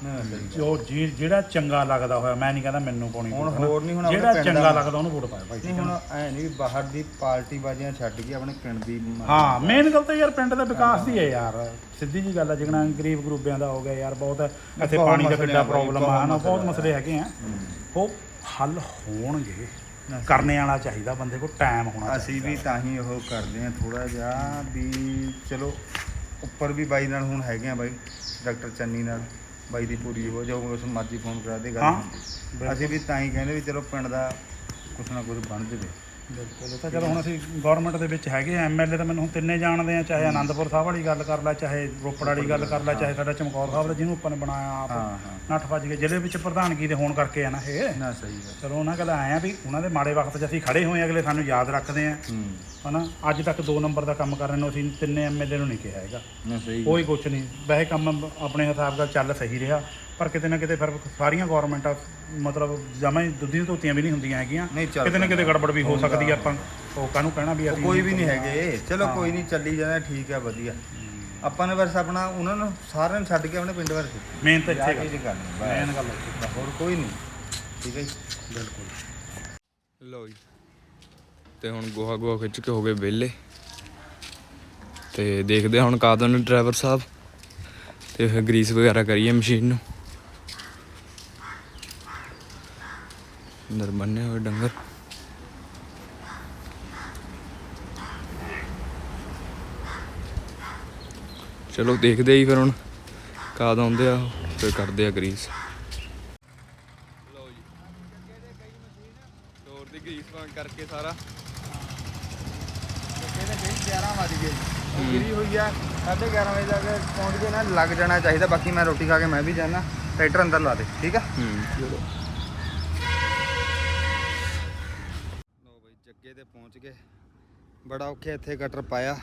ਜੋ ਜੀ ਜਿਹੜਾ ਚੰਗਾ ਲੱਗਦਾ ਹੋਇਆ ਮੈਂ ਨਹੀਂ ਕਹਿੰਦਾ ਮੈਨੂੰ ਪਾਉਣੀ ਹੁਣ ਵੋਟ, ਹਨਾ। ਹੋਰ ਨਹੀਂ ਹੁਣ ਆਪਣੇ ਜਿਹੜਾ ਪਿੰਡ ਚੰਗਾ ਦਾ- ਲੱਗਦਾ ਉਹਨੂੰ ਵੋਟ ਪਾਓ ਭਾਈ ਨਹੀਂ ਹੁਣ? ਐ ਨਹੀਂ ਵੀ ਬਾਹਰ ਦੀ ਪਾਰਟੀ ਬਾਜ਼ੀਆਂ ਛੱਡ ਕੇ ਆਪਣੇ ਪਿੰਡ ਦੀ ਹਾਂ ਮੇਨ ਗੱਲ ਤਾਂ ਯਾਰ ਪਿੰਡ ਦਾ ਵਿਕਾਸ ਦੀ ਹੈ ਯਾਰ। ਸਿੱਧੀ ਜੀ ਗੱਲ ਹੈ ਜਿਗਣਾ ਗਰੀਬ ਗਰੂਬਿਆਂ ਦਾ ਹੋ ਗਿਆ ਯਾਰ ਬਹੁਤ ਇੱਥੇ ਬਹੁਤ ਪਾਣੀ ਦਾ ਮਸਲੇ ਕਿੱਡਾ ਆ ਬਾਈ, ਪ੍ਰੋਬਲਮ ਆ ਨਾ ਬਹੁਤ ਮਸਲੇ ਹੈਗੇ ਆ। ਉਹ ਹੱਲ ਹੋਣਗੇ। ਕਰਨੇ ਵਾਲਾ ਚਾਹੀਦਾ ਬੰਦੇ ਕੋਲ ਟਾਈਮ ਹੋਣਾ ਅਸੀਂ ਵੀ ਤਾਂ ਹੀ ਉਹ ਕਰਦੇ ਆ ਥੋੜਾ ਜਿਹਾ ਵੀ ਚਲੋ ਉੱਪਰ ਵੀ ਬਾਈ ਨਾਲ ਹੁਣ ਹੈਗੇ ਆ ਬਾਈ ਡਾਕਟਰ ਚੰਨੀ ਨਾਲ ਬਾਈ ਦੀ ਪੂਰੀ ਹੋ ਜੋ ਉਸ ਮਰਜ਼ੀ ਫੋਨ ਕਰਾ ਦੇ ਗੱਲ। ਅਸੀਂ ਵੀ ਤਾਂ ਹੀ ਕਹਿੰਦੇ ਵੀ ਚਲੋ ਪਿੰਡ ਦਾ ਕੁਛ ਨਾ ਕੁਛ ਬਣ ਜਵੇ। ਬਿਲਕੁਲ ਤਾਂ ਚਲੋ ਹੁਣ ਅਸੀਂ ਗਵਰਨਮੈਂਟ ਦੇ ਵਿੱਚ ਹੈਗੇ ਆ ਐਮਐਲਏ ਤਾਂ ਮੈਨੂੰ ਹੁਣ ਤਿੰਨੇ ਜਾਣਦੇ ਆ ਚਾਹੇ ਆਨੰਦਪੁਰ ਸਾਹਿਬ ਵਾਲੀ ਗੱਲ ਕਰ ਲੈ ਚਾਹੇ ਰੋਪੜ ਵਾਲੀ ਗੱਲ ਕਰ ਲੈ ਚਾਹੇ ਸਾਡਾ ਚਮਕੌਰ ਸਾਹਿਬ ਦਾ ਜਿਹਨੂੰ ਆਪਾਂ ਨੇ ਬਣਾਇਆ ਆਪ ਹਾਂ ਹਾਂ। ਨੱਠ ਭੱਜ ਕੇ ਜ਼ਿਲ੍ਹੇ ਵਿੱਚ ਪ੍ਰਧਾਨਗੀ ਦੇ ਹੋਣ ਕਰਕੇ ਆ ਨਾ ਇਹ। ਨਾ ਸਹੀ ਗੱਲ। ਚਲੋ ਉਹਨਾਂ ਗੱਲ ਆਏ ਆ ਵੀ ਉਹਨਾਂ ਦੇ ਮਾੜੇ ਵਕਤ 'ਚ ਅਸੀਂ ਖੜੇ ਹੋਏ ਅਗਲੇ ਸਾਨੂੰ ਯਾਦ ਰੱਖਦੇ ਆ। ਹੂੰ। ਹਨਾ ਅੱਜ ਤੱਕ 2 ਨੰਬਰ ਦਾ ਕੰਮ ਕਰਨ ਨੂੰ ਅਸੀਂ ਤਿੰਨੇ ਐਮਐਲਏ ਨੂੰ ਨਹੀਂ ਕਿਹਾ ਹੈਗਾ। ਨਾ ਸਹੀ ਕੋਈ ਕੁਛ ਨਹੀਂ ਵੈਸੇ ਕੰਮ ਆਪਣੇ ਹਿਸਾਬ ਨਾਲ ਚੱਲ ਸਹੀ ਰਿਹਾ। ਪਰ ਕਿਤੇ ਨਾ ਕਿਤੇ ਫਿਰ ਸਾਰੀਆਂ ਗਵਰਨਮੈਂਟਾਂ ਮਤਲਬ ਜਮਾਂ ਹੀ ਦੁੱਧੀਆਂ ਧੋਤੀਆਂ ਵੀ ਨਹੀਂ ਹੁੰਦੀਆਂ ਹੈਗੀਆਂ। ਨਹੀਂ ਚੱਲ ਕਿਤੇ ਨਾ ਕਿਤੇ ਗੜਬੜ ਵੀ ਹੋ ਸਕਦੀ ਆ ਆਪਾਂ ਉਹ ਕਾਹਨੂੰ ਕਹਿਣਾ ਵੀ ਅਸੀਂ ਕੋਈ ਵੀ ਨਹੀਂ ਹੈਗੇ। ਚਲੋ ਕੋਈ ਨਹੀਂ ਚੱਲੀ ਜਾਂਦਾ ਠੀਕ ਹੈ ਵਧੀਆ। ਆਪਾਂ ਨੇ ਬਸ ਆਪਣਾ ਉਹਨਾਂ ਨੂੰ ਸਾਰਿਆਂ ਨੂੰ ਛੱਡ ਕੇ ਆਪਣੇ ਪਿੰਡ ਵੱਲ ਮੇਨ ਤਾਂ ਇੱਥੇ ਕੇ ਗੱਲ। ਕਰਨੀ ਮੇਨ ਗੱਲ ਇੱਥੇ। ਬਸ, ਹੋਰ ਕੋਈ ਨਹੀਂ। ਠੀਕ ਹੈ ਜੀ। ਬਿਲਕੁਲ। ਲਓ ਜੀ। ਤੇ ਹੁਣ ਗੋਹਾ ਗੋਹਾ ਖਿੱਚ ਕੇ ਹੋ ਗਏ ਵਿਹਲੇ। ਤੇ ਦੇਖਦੇ ਹਾਂ ਹੁਣ ਕਾਦੋਂ ਨੇ ਡਰਾਈਵਰ ਸਾਹਿਬ। ਤੇ ਫਿਰ ਗਰੀਸ ਵਗੈਰਾ ਕਰੀਏ ਮਸ਼ੀਨ ਨੂੰ। ਅੰਦਰ ਬੰਨੇ ਹੋਏ ਡੰਗਰ। ਚਲੋ ਦੇਖਦੇ ਹੀ ਫਿਰ ਹੁਣ ਕਾਦ ਆਉਂਦੇ ਆ ਫਿਰ ਕਰਦੇ ਆ ਗਰੀਸ। ਲਓ ਜੀ। ਟੋਰ ਦੀ ਗਰੀਸ ਬੰਦ ਕਰਕੇ ਸਾਰਾ। ਕਹਿੰਦੇ ਕਈ 11 ਵਜ ਗਏ। ਉਹ ਗਿਰੀ ਹੋਈ ਆ 11:30 ਵਜੇ ਜਾ ਕੇ ਪਹੁੰਚ ਗਏ ਨਾ ਲੱਗ ਜਾਣਾ ਚਾਹੀਦਾ ਬਾਕੀ ਮੈਂ ਰੋਟੀ ਖਾ ਕੇ ਮੈਂ ਵੀ ਜਾਣਾ ਟਰੈਕਟਰ ਅੰਦਰ ਲਾ ਦੇ ਠੀਕ ਆ? ਹੂੰ। ਚਲੋ ਗਏ ਬੜਾ ਔਖੇ ਇੱਥੇ ਕਟਰ ਪਾਇਆ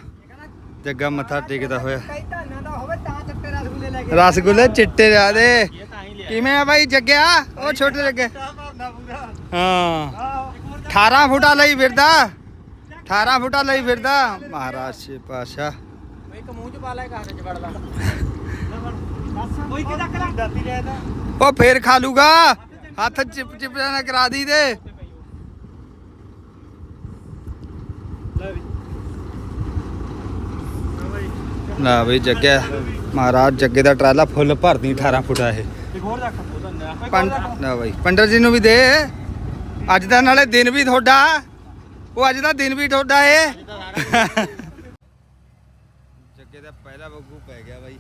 ਜੱਗਾ ਮੱਥਾ ਟੇਕਦਾ ਹੋਇਆ। ਕਈ ਧਾਨਾਂ ਦਾ ਹੋਵੇ ਤਾਂ ਚੱਟੇ ਰਸਗੁੱਲੇ ਲੈ ਕੇ ਰਸਗੁੱਲੇ ਚਿੱਟੇ ਆ ਦੇ। ਕਿਵੇਂ ਆ ਬਾਈ ਜੱਗਿਆ? ਉਹ ਛੋਟੇ ਜੱਗੇ। ਹਾਂ। 18 ਫੁੱਟਾ ਲਈ ਫਿਰਦਾ। 18 ਫੁੱਟਾ ਲਈ ਫਿਰਦਾ। ਮਹਾਰਾਜ ਸੇ ਪਾਸ਼ਾ ਇੱਕ ਮੂੰਹ ਚ ਪਾ ਲੈ ਘਰ ਚ ਵੜਦਾ ਕੋਈ ਕਿਹਦਾ ਕਰਾ ਲੈ ਦਾ ਉਹ ਫੇਰ ਖਾ ਲੂਗਾ। ਹੱਥ ਚਿਪ ਚਿਪ ਨਾ ਕਰਾ ਦੀ ਦੇ। ਨਾ ਬਈ ਜੱਗਿਆ ਮਹਾਰਾਜ ਜੱਗੇ ਦਾ ਟਰਾਲਾ ਫੁੱਲ ਭਰਦੀ 18 ਫੁੱਟਾ ਇਹ। ਇੱਕ ਬਈ ਪੰਡਰ ਜੀ ਨੂੰ ਵੀ ਦੇ। ਅੱਜ ਦਾ ਨਾਲੇ ਦਿਨ ਵੀ ਤੁਹਾਡਾ। ਉਹ ਅੱਜ ਦਾ ਦਿਨ ਵੀ ਤੁਹਾਡਾ ਏ। ਜੱਗੇ ਦਾ ਪਹਿਲਾ ਬੱਗੂ ਪੈ ਗਿਆ ਬਾਈ।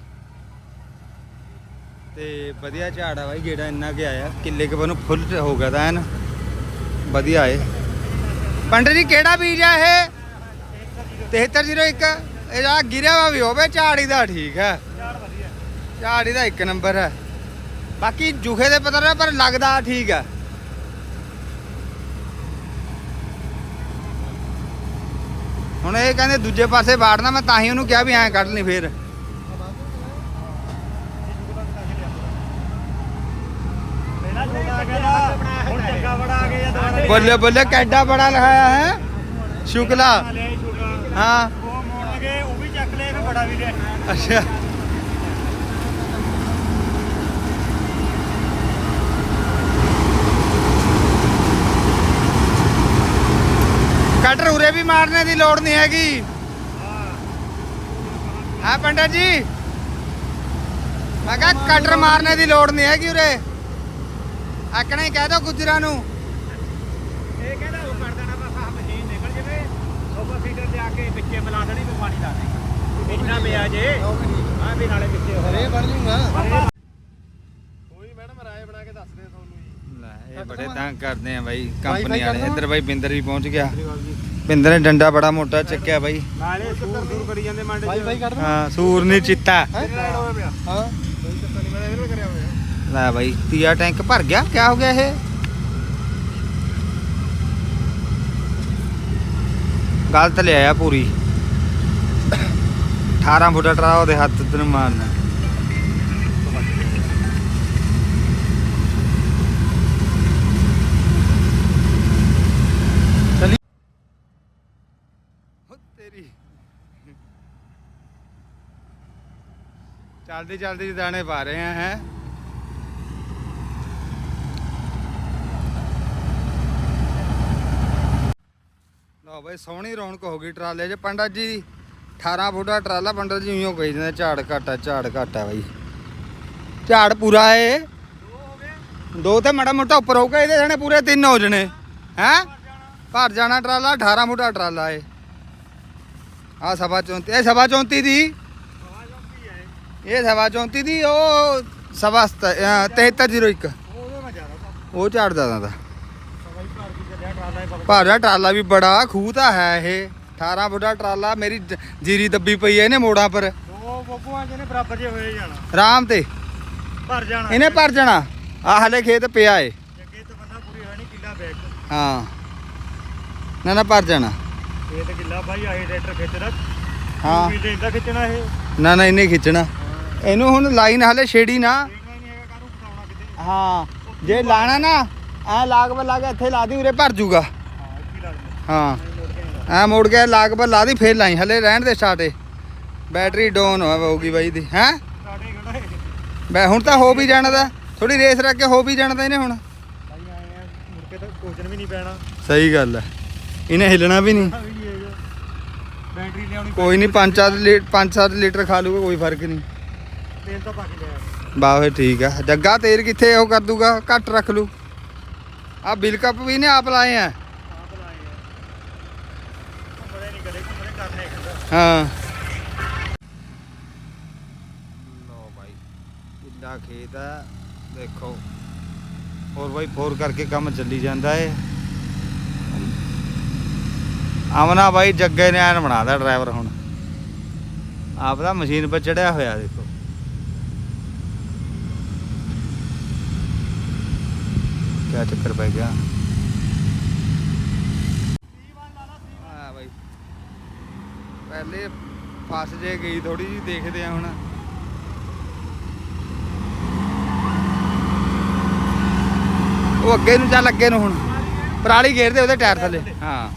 ਤੇ ਵਧੀਆ ਝਾੜ ਆ ਬਾਈ ਜਿਹੜਾ ਇੰਨਾ ਕਿ ਆਇਆ। ਕਿੱਲੇ ਕੇ ਨੂੰ ਫੁੱਲ ਹੋ ਗਿਆ ਤਾਂ ਐਨ। ਵਧੀਆ ਏ। ਪੰਡਰ ਜੀ, ਕਿਹੜਾ ਬੀਜ ਆ ਇਹ? 7301 ਇਹ ਜਿਹੜਾ ਗਿਰਿਆ ਵਾ ਵੀ ਹੋਵੇ ਝਾੜੀ ਦਾ ਠੀਕ ਹੈ। ਝਾੜੀ ਦਾ ਇੱਕ ਨੰਬਰ ਹੈ। ਬਾਕੀ ਜੁਖੇ ਦੇ ਪਤਾ ਨਹੀਂ ਪਰ ਲੱਗਦਾ ਠੀਕ ਆ ਹੁਣ ਇਹ ਕਹਿੰਦੇ ਦੂਜੇ ਪਾਸੇ ਵਾੜਨਾ ਮੈਂ ਤਾਂ ਹੀ ਉਹਨੂੰ ਕਿਹਾ ਵੀ ਐਂ ਕੱਢ ਲਈ ਫੇਰ। ਬੱਲੇ ਬੱਲੇ ਕੈਡਾ ਬੜਾ ਲਗਾਇਆ ਹੈ ਸ਼ੁਕਲਾ। ਹਾਂ ਉਹ ਮੋੜ ਗਏ ਉਹ ਵੀ ਲਿਆ ਅੱਛਾ। ਕਟਰ ਉਰੇ ਵੀ ਮਾਰਨੇ ਦੀ ਲੋੜ ਨਹੀਂ ਹੈਗੀ। ਹਾਂ। ਪੰਡਤ ਜੀ। ਮੈਂ ਕਿਹਾ ਕਟਰ ਮਾਰਨੇ ਦੀ ਲੋੜ ਨਹੀਂ ਹੈਗੀ ਉਰੇ। ਆਕਣਾ ਹੀ ਕਹਿ ਦੋ ਗੁੱਜਰਾਂ ਨੂੰ। ਇਹ ਕਹਿੰਦਾ ਉਹ ਕਰ ਦੇਣਾ ਬਸ ਆਹ ਮਸ਼ੀਨ ਨਿਕਲ ਜਵੇ। ਸੁਪਰ ਫੀਡਰ ਤੇ ਆ ਕੇ ਵਿੱਚੇ ਮਿਲਾ ਦੇਣੀ ਤੇ ਪਾਣੀ ਲਾ ਦੇਣਾ। ਇੰਨਾ ਪਿਆ ਜੇ। ਆ ਵੀ ਨਾਲੇ ਵਿੱਚੇ ਹੋ। ਬਣ ਜੂਗਾ। ਕੋਈ ਮੈਡਮ ਰਾਏ ਬਣਾ ਕੇ ਦੱਸ ਦੇ ਤੁਹਾਨੂੰ ਜੀ। ਲੈ ਇਹ ਬੜੇ ਤੰਗ ਕਰਦੇ ਆ ਬਾਈ ਕੰਪਨੀ ਵਾਲੇ। ਇੱਧਰ ਬਾਈ ਬਿੰਦਰ ਵੀ ਪਹੁੰਚ ਗਿਆ। ਬਿੰਦਰ ਨੇ ਡੰਡਾ ਬੜਾ ਮੋਟਾ ਚੱਕਿਆ ਬਾਈ। ਨਾਲੇ ਸੂਰ ਸੂਰ ਕਰੀ ਜਾਂਦੇ ਮੰਡੇ ਹਾਂ ਸੂਰ ਨਹੀਂ ਚਿੱਤਾ ਹਾਂ? ਲੈ ਬਾਈ ਤੀਆ ਟੈਂਕ ਭਰ ਗਿਆ ਕਿਆ ਹੋ ਗਿਆ ਇਹ? ਗਲਤ ਲਿਆਇਆ ਪੂਰੀ। 18 ਫੁੱਟ ਟਰਾ ਉਹਦੇ ਹੱਥ ਤੈਨੂੰ ਮਾਰਨਾ। ਚਲੀ। ਤੇਰੀ। ਚਲਦੀ ਚਲਦੀ ਦਾਣੇ ਪਾ ਰਹੇ ਆ, ਹੈ। ਲਓ ਬਈ, ਸੋਹਣੀ ਰੌਣਕ ਹੋ ਗਈ ਟਰਾਲੇ 'ਚ ਪੰਡਾ ਜੀ ਦੀ। 18 ਫੁੱਟਾ ਟਰਾਲਾ ਪੰਡਤ ਜੀ ਉਈਓ ਕਹੀ ਜਾਂਦੇ, ਝਾੜ ਘਾਟਾ ਝਾੜ ਘਾਟਾ ਬਾਈ। ਝਾੜ ਪੂਰਾ ਏ। ਦੋ ਤੇ ਮਾੜਾ ਮੋਟਾ ਉੱਪਰ ਹੋਊਗਾ, ਇਹਦੇ ਜਾਣੇ ਪੂਰੇ ਤਿੰਨ ਹੋ ਜਣੇ। ਹੈ? ਭਰ ਜਾਣਾ ਟਰਾਲਾ 18 ਦਾ ਟਰਾਲਾ ਏ। ਆ ਸਭਾ 34 ਇਹ ਸਵਾ 34 ਦੀ? ਇਹ ਸਵਾ 34 ਦੀ, ਉਹ ਸਵਾ 7301 ਉਹਦੇ ਮੈਂ ਜ਼ਿਆਦਾ ਤਾਂ ਉਹ ਝਾੜਦਾ ਦਾ। ਸਵਾਈ ਟਰਾਲਾ ਭਾਰਾ ਟਰਾਲਾ ਵੀ ਬੜਾ ਖੂਹ ਤਾਂ ਹੈ ਇਹ। 18 ਫੁੱਟਾ ਟਰਾਲਾ ਮੇਰੀ ਜ- ਜੀਰੀ ਦੱਬੀ ਪਈ ਐ ਇਹਨੇ ਮੋੜਾਂ ਪਰ। ਦੋ ਬੋਗੂਆਂ ਜਿਹਨੇ ਬਰਾਬਰ ਜੇ ਹੋਏ ਜਾਣਾ। ਆਰਾਮ ਤੇ। ਭਰ ਜਾਣਾ। ਇਹਨੇ ਭਰ ਜਾਣਾ। ਆ ਹਲੇ ਖੇਤ ਪਿਆ ਏ। ਅੱਗੇ ਤਾਂ ਬੰਦਾ ਪੂਰੀ ਹੋਈ ਨਹੀਂ ਕਿੱਲਾ ਬੈਗ ਹਾਂ। ਨਾ ਨਾ ਭਰ ਜਾਣਾ। ਇਹ ਤੇ ਕਿੱਲਾ ਬਾਈ ਆਏ ਟਰੈਕਟਰ ਖਿੱਚਦਾ। ਹਾਂ। ਵੀ ਲੈਂਦਾ ਖਿੱਚਣਾ ਇਹ। ਨਾ ਨਾ ਇਹਨੇ ਖਿੱਚਣਾ। ਇਹਨੂੰ ਹੁਣ ਲਾਈਨ ਹਲੇ ਛੇੜੀ ਨਾ। ਦੇਖਣਾ ਹੀ ਨਹੀਂ ਹੈਗਾ ਕਾਹਨੂੰ ਪਟਾਉਣਾ ਕਿਤੇ। ਹਾਂ। ਜੇ ਲਾਣਾ ਨਾ ਐ ਲਾਗ ਬਾ ਇੱਥੇ ਲਾ ਦੀ ਉਰੇ ਭਰ ਜੂਗਾ। ਹਾਂ ਇੱਥੇ ਐ ਮੁੜ ਕੇ ਲਾਗ ਬਾ ਲਾ ਦੀ ਫੇਰ ਲਾਈ। ਹਲੇ ਰਹਿਣ ਦੇ ਸਟਾਰਟੇ ਬੈਟਰੀ ਡਾਊਨ ਹੋਊਗੀ ਬਾਈ ਦੀ। ਹੈ? ਬੈ ਹੁਣ ਤਾਂ ਹੋ ਵੀ ਜਾਣਾ ਦਾ। ਥੋੜੀ ਰੇਸ ਰੱਖ ਕੇ ਹੋ ਵੀ ਜਾਣਾ ਦਾ ਇਹਨੇ ਹੁਣ। ਆ ਤਾਂ ਕੋਚਨ ਵੀ ਨਹੀਂ ਪੈਣਾ। ਸਹੀ ਗੱਲ ਹੈ ਇਹਨੇ ਹਿੱਲਣਾ ਵੀ ਨਹੀਂ। ਆ ਬੈਟਰੀ ਲਿਆਉਣੀ ਕੋਈ ਨਹੀਂ 5-7 5-7 ਲੀਟਰ ਖਾ ਲੂਗਾ ਕੋਈ ਫ਼ਰਕ ਨਹੀਂ। ਤੇਲ ਤਾਂ ਪਾ ਕੇ ਲਿਆ। ਬਾ ਫੇ ਠੀਕ ਆ। ਜੱਗਾ ਤੇਲ ਕਿੱਥੇ ਉਹ ਕਰ ਦੂਗਾ ਘੱਟ ਰੱਖ ਲੂ। ਆ ਬਿਲ ਕੱਪ ਵੀ ਨੇ ਆਪ ਲਾਏ ਆ ਆਪ ਲਾਏ ਆ ਬੜੇ ਨਹੀਂ ਕਰੇ ਘੁੰਮਣੇ ਕਰਨੇ ਖੰਦਾ ਹਾਂ। ਲੋ ਭਾਈ ਕਿੱਡਾ ਖੇਤ ਆ, ਦੇਖੋ। ਹੋਰ ਭਾਈ ਫੋਰ ਕਰਕੇ ਕੰਮ ਚੱਲੀ ਜਾਂਦਾ ਏ। ਆਮਨਾ ਭਾਈ ਜੱਗੇ ਨੇ ਐਨ ਬਣਾਦਾ ਡਰਾਈਵਰ ਹੁਣ। ਆਪ ਦਾ ਮਸ਼ੀਨ 'ਤੇ ਚੜਿਆ ਹੋਇਆ, ਦੇਖੋ। ਕਿਆ ਚੱਕਰ ਪੈ ਗਿਆ ਹਾਂ ਭਾਈ ਪਹਿਲੇ ਫਸ ਜੇ ਗਈ ਥੋੜੀ ਜੀ ਦੇਖਦੇ ਆ ਹੁਣ। ਉਹ ਅੱਗੇ ਨੂੰ ਚੱਲ ਅੱਗੇ ਨੂੰ ਹੁਣ। ਪਰਾਲੀ ਘੇਰਦੇ ਉਹਦੇ ਟਾਇਰ ਥੱਲੇ। ਹਾਂ।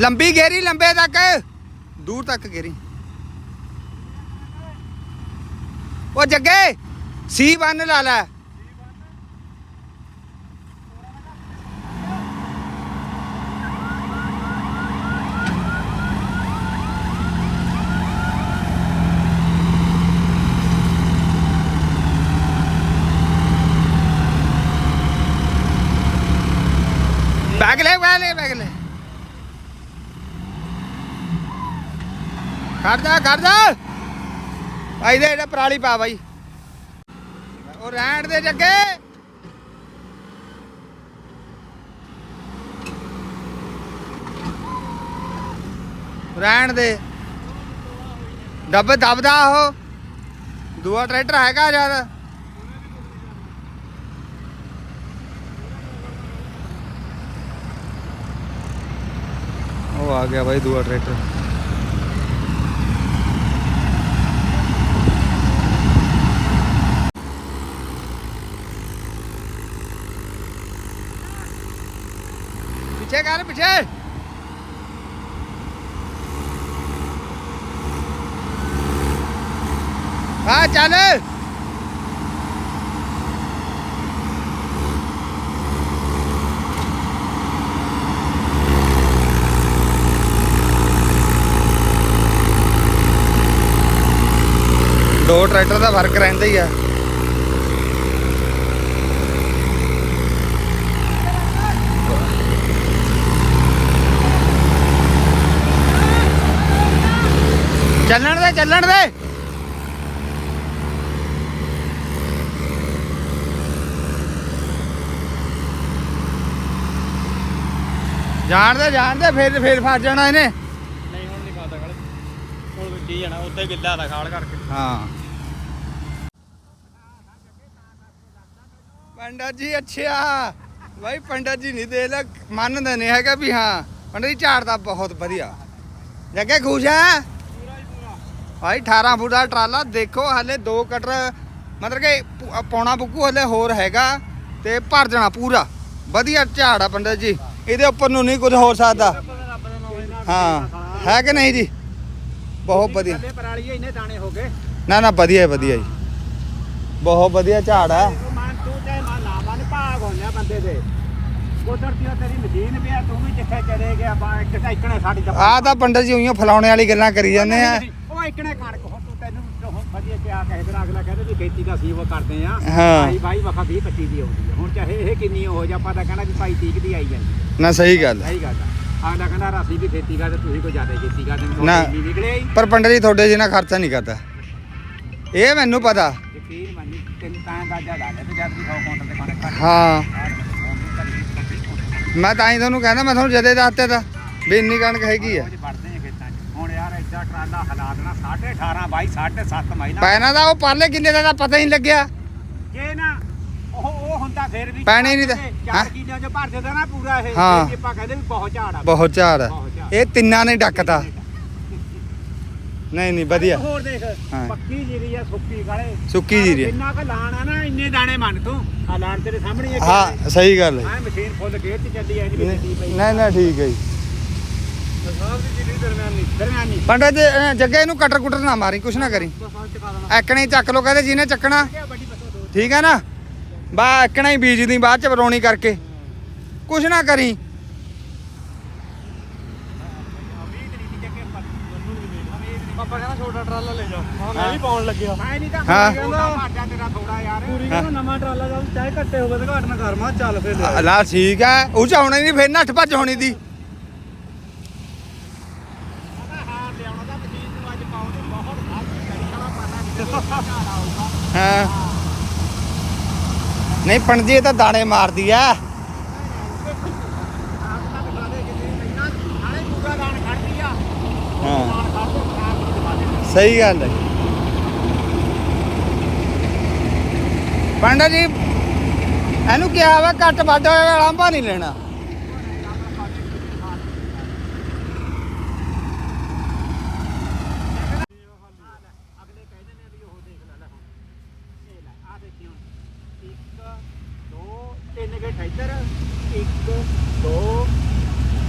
ਲੰਬੀ ਘੇਰੀ ਲੰਬੇ ਤੱਕ। ਦੂਰ ਤੱਕ ਘੇਰੀ ਉਹ ਜੱਗੇ ਸੀ ਬੰਨ ਲਾ ਲੈ ਬੈਗ ਲੈ ਬੈਗ ਲੈ ਬੈਗ ਲੈ ਖੜ ਜਾ ਖੜ ਜਾ। ਭਾਈ ਦੇ ਇਹਦਾ ਪਰਾਲੀ ਪਾ ਬਾਈ। ਉਹ ਰਹਿਣ ਦੇ ਜੱਗੇ। ਰਹਿਣ ਦੇ। ਦੱਬ, ਦੱਬਦਾ ਉਹ। ਦੂਆ ਟਰੈਕਟਰ ਹੈਗਾ ਯਾਰ ਉਹ ਆ ਗਿਆ ਬਾਈ ਦੂਆ ਟਰੈਕਟਰ। ਪਿੱਛੇ ਕਰ ਪਿੱਛੇ। ਆ ਚੱਲ। ਦੋ ਟਰੈਕਟਰ ਦਾ ਫ਼ਰਕ ਰਹਿੰਦਾ ਹੀ ਆ। ਚੱਲਣ ਦੇ। ਜਾਣ ਦੇ ਜਾਣ ਦੇ ਫੇਰ ਫੇਰ ਫਸ ਜਾਣਾ ਇਹਨੇ। ਨਹੀਂ ਹੁਣ ਨਹੀਂ ਖਾਦਾ ਖੜ ਹੁਣ ਵਿੱਚ ਹੀ ਜਾਣਾ ਉੱਤੇ ਗਿੱਲਾ ਦਾ ਖਾਲ ਕਰਕੇ। ਹਾਂ। ਪੰਡਤ ਜੀ ਅੱਛਾ। ਭਾਈ ਪੰਡਤ ਜੀ ਨਹੀਂ ਦੇ ਲੈ ਮੰਨਦੇ ਨਹੀਂ ਹੈਗਾ ਵੀ ਹਾਂ। ਪੰਡਤ ਜੀ ਝਾੜਦਾ ਬਹੁਤ ਵਧੀਆ। ਜੱਗੇ ਖੁਸ਼ ਹੈ ਭਾਈ 18 ਫੁੱਟ ਦਾ ਟਰਾਲਾ ਦੇਖੋ ਹਲੇ 2 ਕਟਰ ਮਤਲਬ ਕਿ ਪੌਣਾ ਬੁੱਕੂ ਹਲੇ ਹੋਰ ਹੈਗਾ ਤੇ ਭਰ ਜਾਣਾ ਪੂਰਾ। ਵਧੀਆ ਝਾੜ ਆ ਪੰਡਤ ਜੀ ਇਹਦੇ ਉੱਪਰ ਨੂੰ ਨਹੀਂ ਕੁਝ ਹੋ ਸਕਦਾ। ਹਾਂ ਹੈ ਕਿ ਨਹੀਂ ਜੀ? ਬਹੁਤ ਵਧੀਆ। ਥੱਲੇ ਪਰਾਲੀ ਇੰਨੇ ਦਾਣੇ ਹੋ ਗਏ। ਨਾ ਨਾ ਵਧੀਆ ਹੈ, ਵਧੀਆ ਜੀ। ਬਹੁਤ ਵਧੀਆ ਝਾੜ ਆ। ਮਨ ਤੂੰ ਮਨ ਭਾਗ ਬੰਦੇ ਦੇ। ਦੀ ਆ ਤਾਂ ਪੰਡਤ ਜੀ ਉਈਓ ਫਲਾਉਣੇ ਵਾਲੀ ਗੱਲਾਂ ਕਰੀ ਜਾਂਦੇ ਆ। ਇਕਣੇ ਕਣਕ ਹੋ ਤੂੰ ਤੈਨੂੰ ਉਹ ਵਧੀਆ ਕਿਹਾ ਕਹੇ ਦਰ ਅਗਲਾ ਕਹਿੰਦੇ ਵੀ ਖੇਤੀ ਦਾ ਸੀ ਉਹ ਕਰਦੇ ਆ। ਹਾਂ। ਭਾਈ ਭਾਈ ਵਫਾ 20 25 ਦੀ ਆਉਂਦੀ ਹੈ ਹੁਣ ਚਾਹੇ ਇਹ ਕਿੰਨੀ ਹੋ ਜਾ ਆਪਾਂ ਤਾਂ ਕਹਿਣਾ ਵੀ ਭਾਈ 30 ਦੀ ਆਈ ਜਾਂਦੀ ਹੈ ਨਾ ਸਹੀ ਗੱਲ ਹੈ। ਸਹੀ ਗੱਲ ਆ। ਅਗਲਾ ਕਹਿੰਦਾ ਯਾਰ ਅਸੀਂ ਵੀ ਖੇਤੀ ਕਰਦੇ ਤੁਸੀਂ ਕੋਈ ਜ਼ਿਆਦਾ ਖੇਤੀ ਕਰਦੇ ਨਾ। ਨਹੀਂ ਨਿਕਲਿਆ ਹੀ ਪਰ ਪੰਡਤ ਜੀ ਤੁਹਾਡੇ ਜਿੰਨਾ ਖਰਚਾ ਨਹੀਂ ਕਰਦਾ। ਇਹ ਮੈਨੂੰ ਪਤਾ। ਯਕੀਨ ਮੰਨੀ ਤਿੰਨ ਤਾਂ ਗਾਜਾ ਲਾ ਲੈ ਤੇ ਜਦ ਵੀ 100 ਕੁਇੰਟਲ ਦੇ ਖਾਣੇ ਘੱਟ। ਹਾਂ। ਮੈਂ ਤਾਂ ਹੀ ਤੁਹਾਨੂੰ ਕਹਿੰਦਾ ਮੈਂ ਤੁਹਾਨੂੰ ਜਦੇ ਦੱਸਤੇ ਤਾਂ ਵੀ ਇੰਨੀ ਕਣਕ ਹੈਗੀ ਆ। ਵੜਦੇ ਐਡਾ ਟਰਾਲਾ ਹਲਾ ਦੇਣਾ 18.5 ਬਾਈ 7.5 ਮਹੀਨਾ ਪੈਣਾ ਦਾ ਉਹ ਦਾ ਤਾਂ ਪਤਾ ਹੀ ਨਹੀਂ ਲੱਗਿਆ ਜੇ ਨਾ ਉਹ ਉਹ ਹੁੰਦਾ ਫਿਰ ਵੀ ਪੈਣੇ ਨਹੀਂ ਤਾਂ- ਹੈਂ? ਚਾਰ ਕਿੱਲਿਆਂ 'ਚ ਭਰ ਦਿੰਦਾ ਨਾ ਪੂਰਾ ਇਹ ਹਾਂ। ਫਿਰ ਵੀ ਆਪਾਂ ਕਹਿੰਦੇ ਵੀ ਬਹੁਤ ਝਾੜ ਆ ਬਹੁਤ ਝਾੜ ਆ। ਬਹੁਤ ਝਾੜ। ਇਹ ਤਿੰਨਾਂ ਨੇ ਡੱਕਤਾ ਨਹੀਂ ਨਹੀਂ ਵਧੀਆ ਹੋਰ ਦੇਖ ਹਾਂ। ਪੱਕੀ ਜੀਰੀ ਆ ਸੁੱਕੀ ਗਾਲੇ ਸੁੱਕੀ ਜੀਰੀ ਆ। ਜਿੰਨਾ ਕ ਲਾਣ ਆ ਨਾ ਇੰਨੇ ਦਾਣੇ ਮੰਨ ਤੂੰ ਆ ਲਾਣ ਤੇਰੇ ਸਾਹਮਣੇ ਹੀ ਸਹੀ ਗੱਲ ਹੈ ਮਸ਼ੀਨ ਫੁੱਲ ਗੇਟ 'ਚ ਚੱਲੀ ਐ ਨਹੀਂ ਨਹੀਂ ਨਹੀਂ ਠੀਕ ਹੈ ਜੀ ਦੀ ਦਰਮਿਆਨੀ। ਦਰਮਿਆਨੀ ਪੰਡਤ ਜੀ ਅਹ, ਜੱਗੇ ਇਹਨੂੰ ਕਟਰ ਕੁਟਰ ਨਾ ਮਾਰੀ ਕੁਛ ਨਾ ਕਰੀ। ਬਸ ਆ ਚਕਾ ਦੇਣਾ ਐਕਣੇ ਚੱਕ ਲੋ ਕਹਿੰਦੇ ਜਿਹਨੇ ਚੱਕਣਾ। ਠੀਕ ਹੈ ਨਾ? ਬਾ ਐਕਣਾ ਹੀ ਬੀਜ ਦੀ ਬਾਅਦ ਚ ਬਰੋਣੀ ਕਰਕੇ। ਕੁਛ ਨਾ ਕਰੀ। ਪਾਪਾ ਕਹਿੰਦਾ ਛੋਟਾ ਟਰਾਲਾ ਲੈ ਜਾ ਹਾਂ ਮੈਂ ਵੀ ਪਾਉਣ ਲੱਗਿਆ। ਮੈਂ ਨਹੀਂ ਤਾਂ ਹਾਂ। ਕਹਿੰਦਾ ਭਾਜਾ ਤੇਰਾ ਥੋੜਾ ਯਾਰ। ਪੂਰੀ ਕਹਿੰਦਾ ਨਵਾਂ ਟਰਾਲਾ ਜਾਂ ਚਾਹੇ ਘੱਟੇ ਹੋਵੇ ਤਾਂ ਘੱਟ ਨਾ ਕਰ ਮਾ ਚੱਲ ਫੇਰ ਆ, ਲਾ ਠੀਕ ਹੈ। ਉਹ ਚ ਆਉਣਾ ਨਹੀਂ ਫੇਰ ਨੱਠ ਭੱਜ ਹੋਣੀ ਦੀ ਹਾਂ ਲਿਆਉਣਾ ਤਾਂ ਮਸ਼ੀਨ ਨੂੰ ਅੱਜ ਪਾਉਂ ਤੇ ਬਹੁਤ ਖਾਸ ਕਰੀ ਖਾਣਾ ਪਾਣਾ ਹਾਂ। ਨਹੀਂ, ਪਣਜੀ, ਇਹ ਤਾਂ ਦਾਣੇ ਮਾਰਦੀ ਆ। ਸਹੀ ਗੱਲ ਹੈ। ਪੰਡਾ ਜੀ, ਇਹਨੂੰ ਕਿਹਾ ਵਾ ਘੱਟ ਵੱਢ ਹੋਇਆ ਲਾਂਭਾ ਨਹੀਂ ਲੈਣਾ ਅਗਲੇ ਕਹਿੰਦੇ ਨੇ ਵੀ ਉਹ ਦੇਖ ਲੈ ਲੈ ਹੁਣ ਇਹ ਲੈ ਆ ਦੇਖੀ ਹੁਣ ਇੱਕ ਦੋ ਤਿੰਨ ਗੇਟ ਇੱਧਰ ਇੱਕ ਦੋ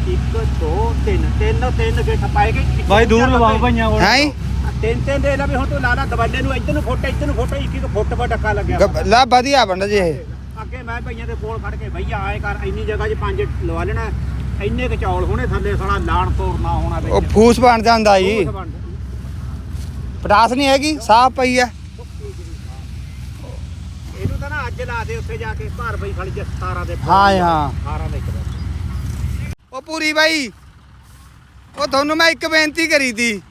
ਇੱਕ ਦੋ ਤਿੰਨ ਤਿੰਨ ਤਿੰਨ ਗੇਟ ਪਾਏ ਗਏ ਬਾਈ ਦੂਰ ਲਵਾਓ ਭਾਈਆਂ ਕੋਲ। ਹੈ? ਤਿੰਨ ਤਿੰਨ ਦੇ ਲੈ ਵੀ ਹੁਣ ਤੂੰ ਲਾ ਲਾ ਦਵਾਲੇ ਨੂੰ ਇੱਧਰ ਨੂੰ ਫੁੱਟ ਇੱਧਰ ਨੂੰ ਫੁੱਟ ਇੱਕ ਇੱਕ ਫੁੱਟ ਵਾ ਡੱਕਾ ਲੱਗਿਆ ਵਾ। ਲਾ ਵਧੀਆ ਪੰਡਾ ਜੀ ਇਹ। ਅੱਗੇ ਮੈਂ ਭਈਆਂ ਦੇ ਕੋਲ ਖੜ ਕੇ ਭਈਆ ਆਏ ਕਰ ਇੰਨੀ ਜਗ੍ਹਾ 'ਚ ਪੰਜ ਲਵਾ ਲੈਣਾ ਇੰਨੇ ਕ ਚੌਲ ਹੋਣੇ ਥੱਲੇ ਸਾਲਾ ਲਾਣ ਤੋੜਨਾ ਹੋਣਾ ਉਹ ਫੂਸ ਬਣ ਜਾਂਦਾ ਜੀ। ਉਹ ਬਣ- ਪਟਾਸ ਨਹੀਂ ਹੈਗੀ ਸਾਫ਼ ਪਈ ਆ ਇਹਨੂੰ ਤਾਂ ਨਾ ਅੱਜ ਲਾ ਦੇ ਉੱਥੇ ਜਾ ਕੇ ਘਰ ਬਈ ਖੜੀ ਜੇ 17 ਦੇ ਹਾਂ ਹਾਂ। 18 ਦੇ ਇੱਕ ਦਾ। ਉਹ ਪੂਰੀ ਬਾਈ। ਉਹ ਤੁਹਾਨੂੰ ਮੈਂ ਇੱਕ ਬੇਨਤੀ ਕਰੀ ਤੀ।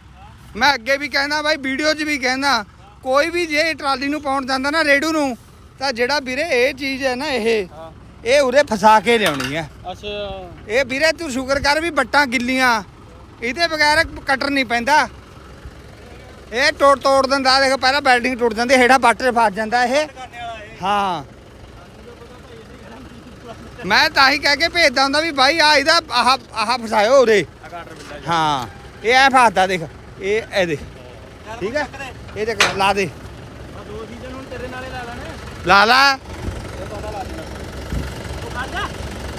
ਮੈਂ ਅੱਗੇ ਵੀ ਕਹਿੰਦਾ ਬਾਈ ਵੀਡੀਓ 'ਚ ਵੀ ਕਹਿੰਦਾ ਕੋਈ ਵੀ ਜੇ ਟਰਾਲੀ ਨੂੰ ਪਾਉਣ ਜਾਂਦਾ ਨਾ ਰੇਡੂ ਨੂੰ ਤਾਂ ਜਿਹੜਾ ਵੀਰੇ ਇਹ ਚੀਜ਼ ਹੈ ਨਾ ਇਹ ਇਹ ਉਰੇ ਫਸਾ ਕੇ ਲਿਆਉਣੀ ਹੈ। ਅੱਛਾ। ਇਹ ਵੀਰੇ ਤੂੰ ਸ਼ੁਕਰ ਕਰ ਵੀ ਬੱਟਾਂ ਗਿੱਲੀਆਂ ਇਹਦੇ ਬਗੈਰ ਕਟਰ ਨਹੀਂ ਪੈਂਦਾ। ਇਹ ਤੋੜ ਤੋੜ ਦਿੰਦਾ ਦੇਖ ਪਹਿਲਾਂ ਬੈਲਡਿੰਗ ਟੁੱਟ ਜਾਂਦੀ ਹੇਠਾਂ ਬੱਟ ਫਸ ਜਾਂਦਾ ਇਹ। ਹਾਂ। ਮੈਂ ਤਾਂ ਹੀ ਕਹਿ ਕੇ ਭੇਜਦਾ ਹੁੰਦਾ ਵੀ ਬਾਈ ਆ ਇਹਦਾ ਆਹ ਆਹ ਫਸਾਇਓ ਉਰੇ। ਹਾਂ ਇਹ ਐ ਫਸਦਾ ਦੇਖ ਇਹ ਇਹ ਦੇਖ। ਠੀਕ ਹੈ? ਇਹ ਦੇਖ ਲਾ ਦੇ। ਦੋ ਸੀਜ਼ਨ ਹੁਣ ਤੇਰੇ ਨਾਲੇ ਲਾ ਲੈਣੇ। ਲਾ ਲਾ। ਉਹ ਕਰ ਜਾ।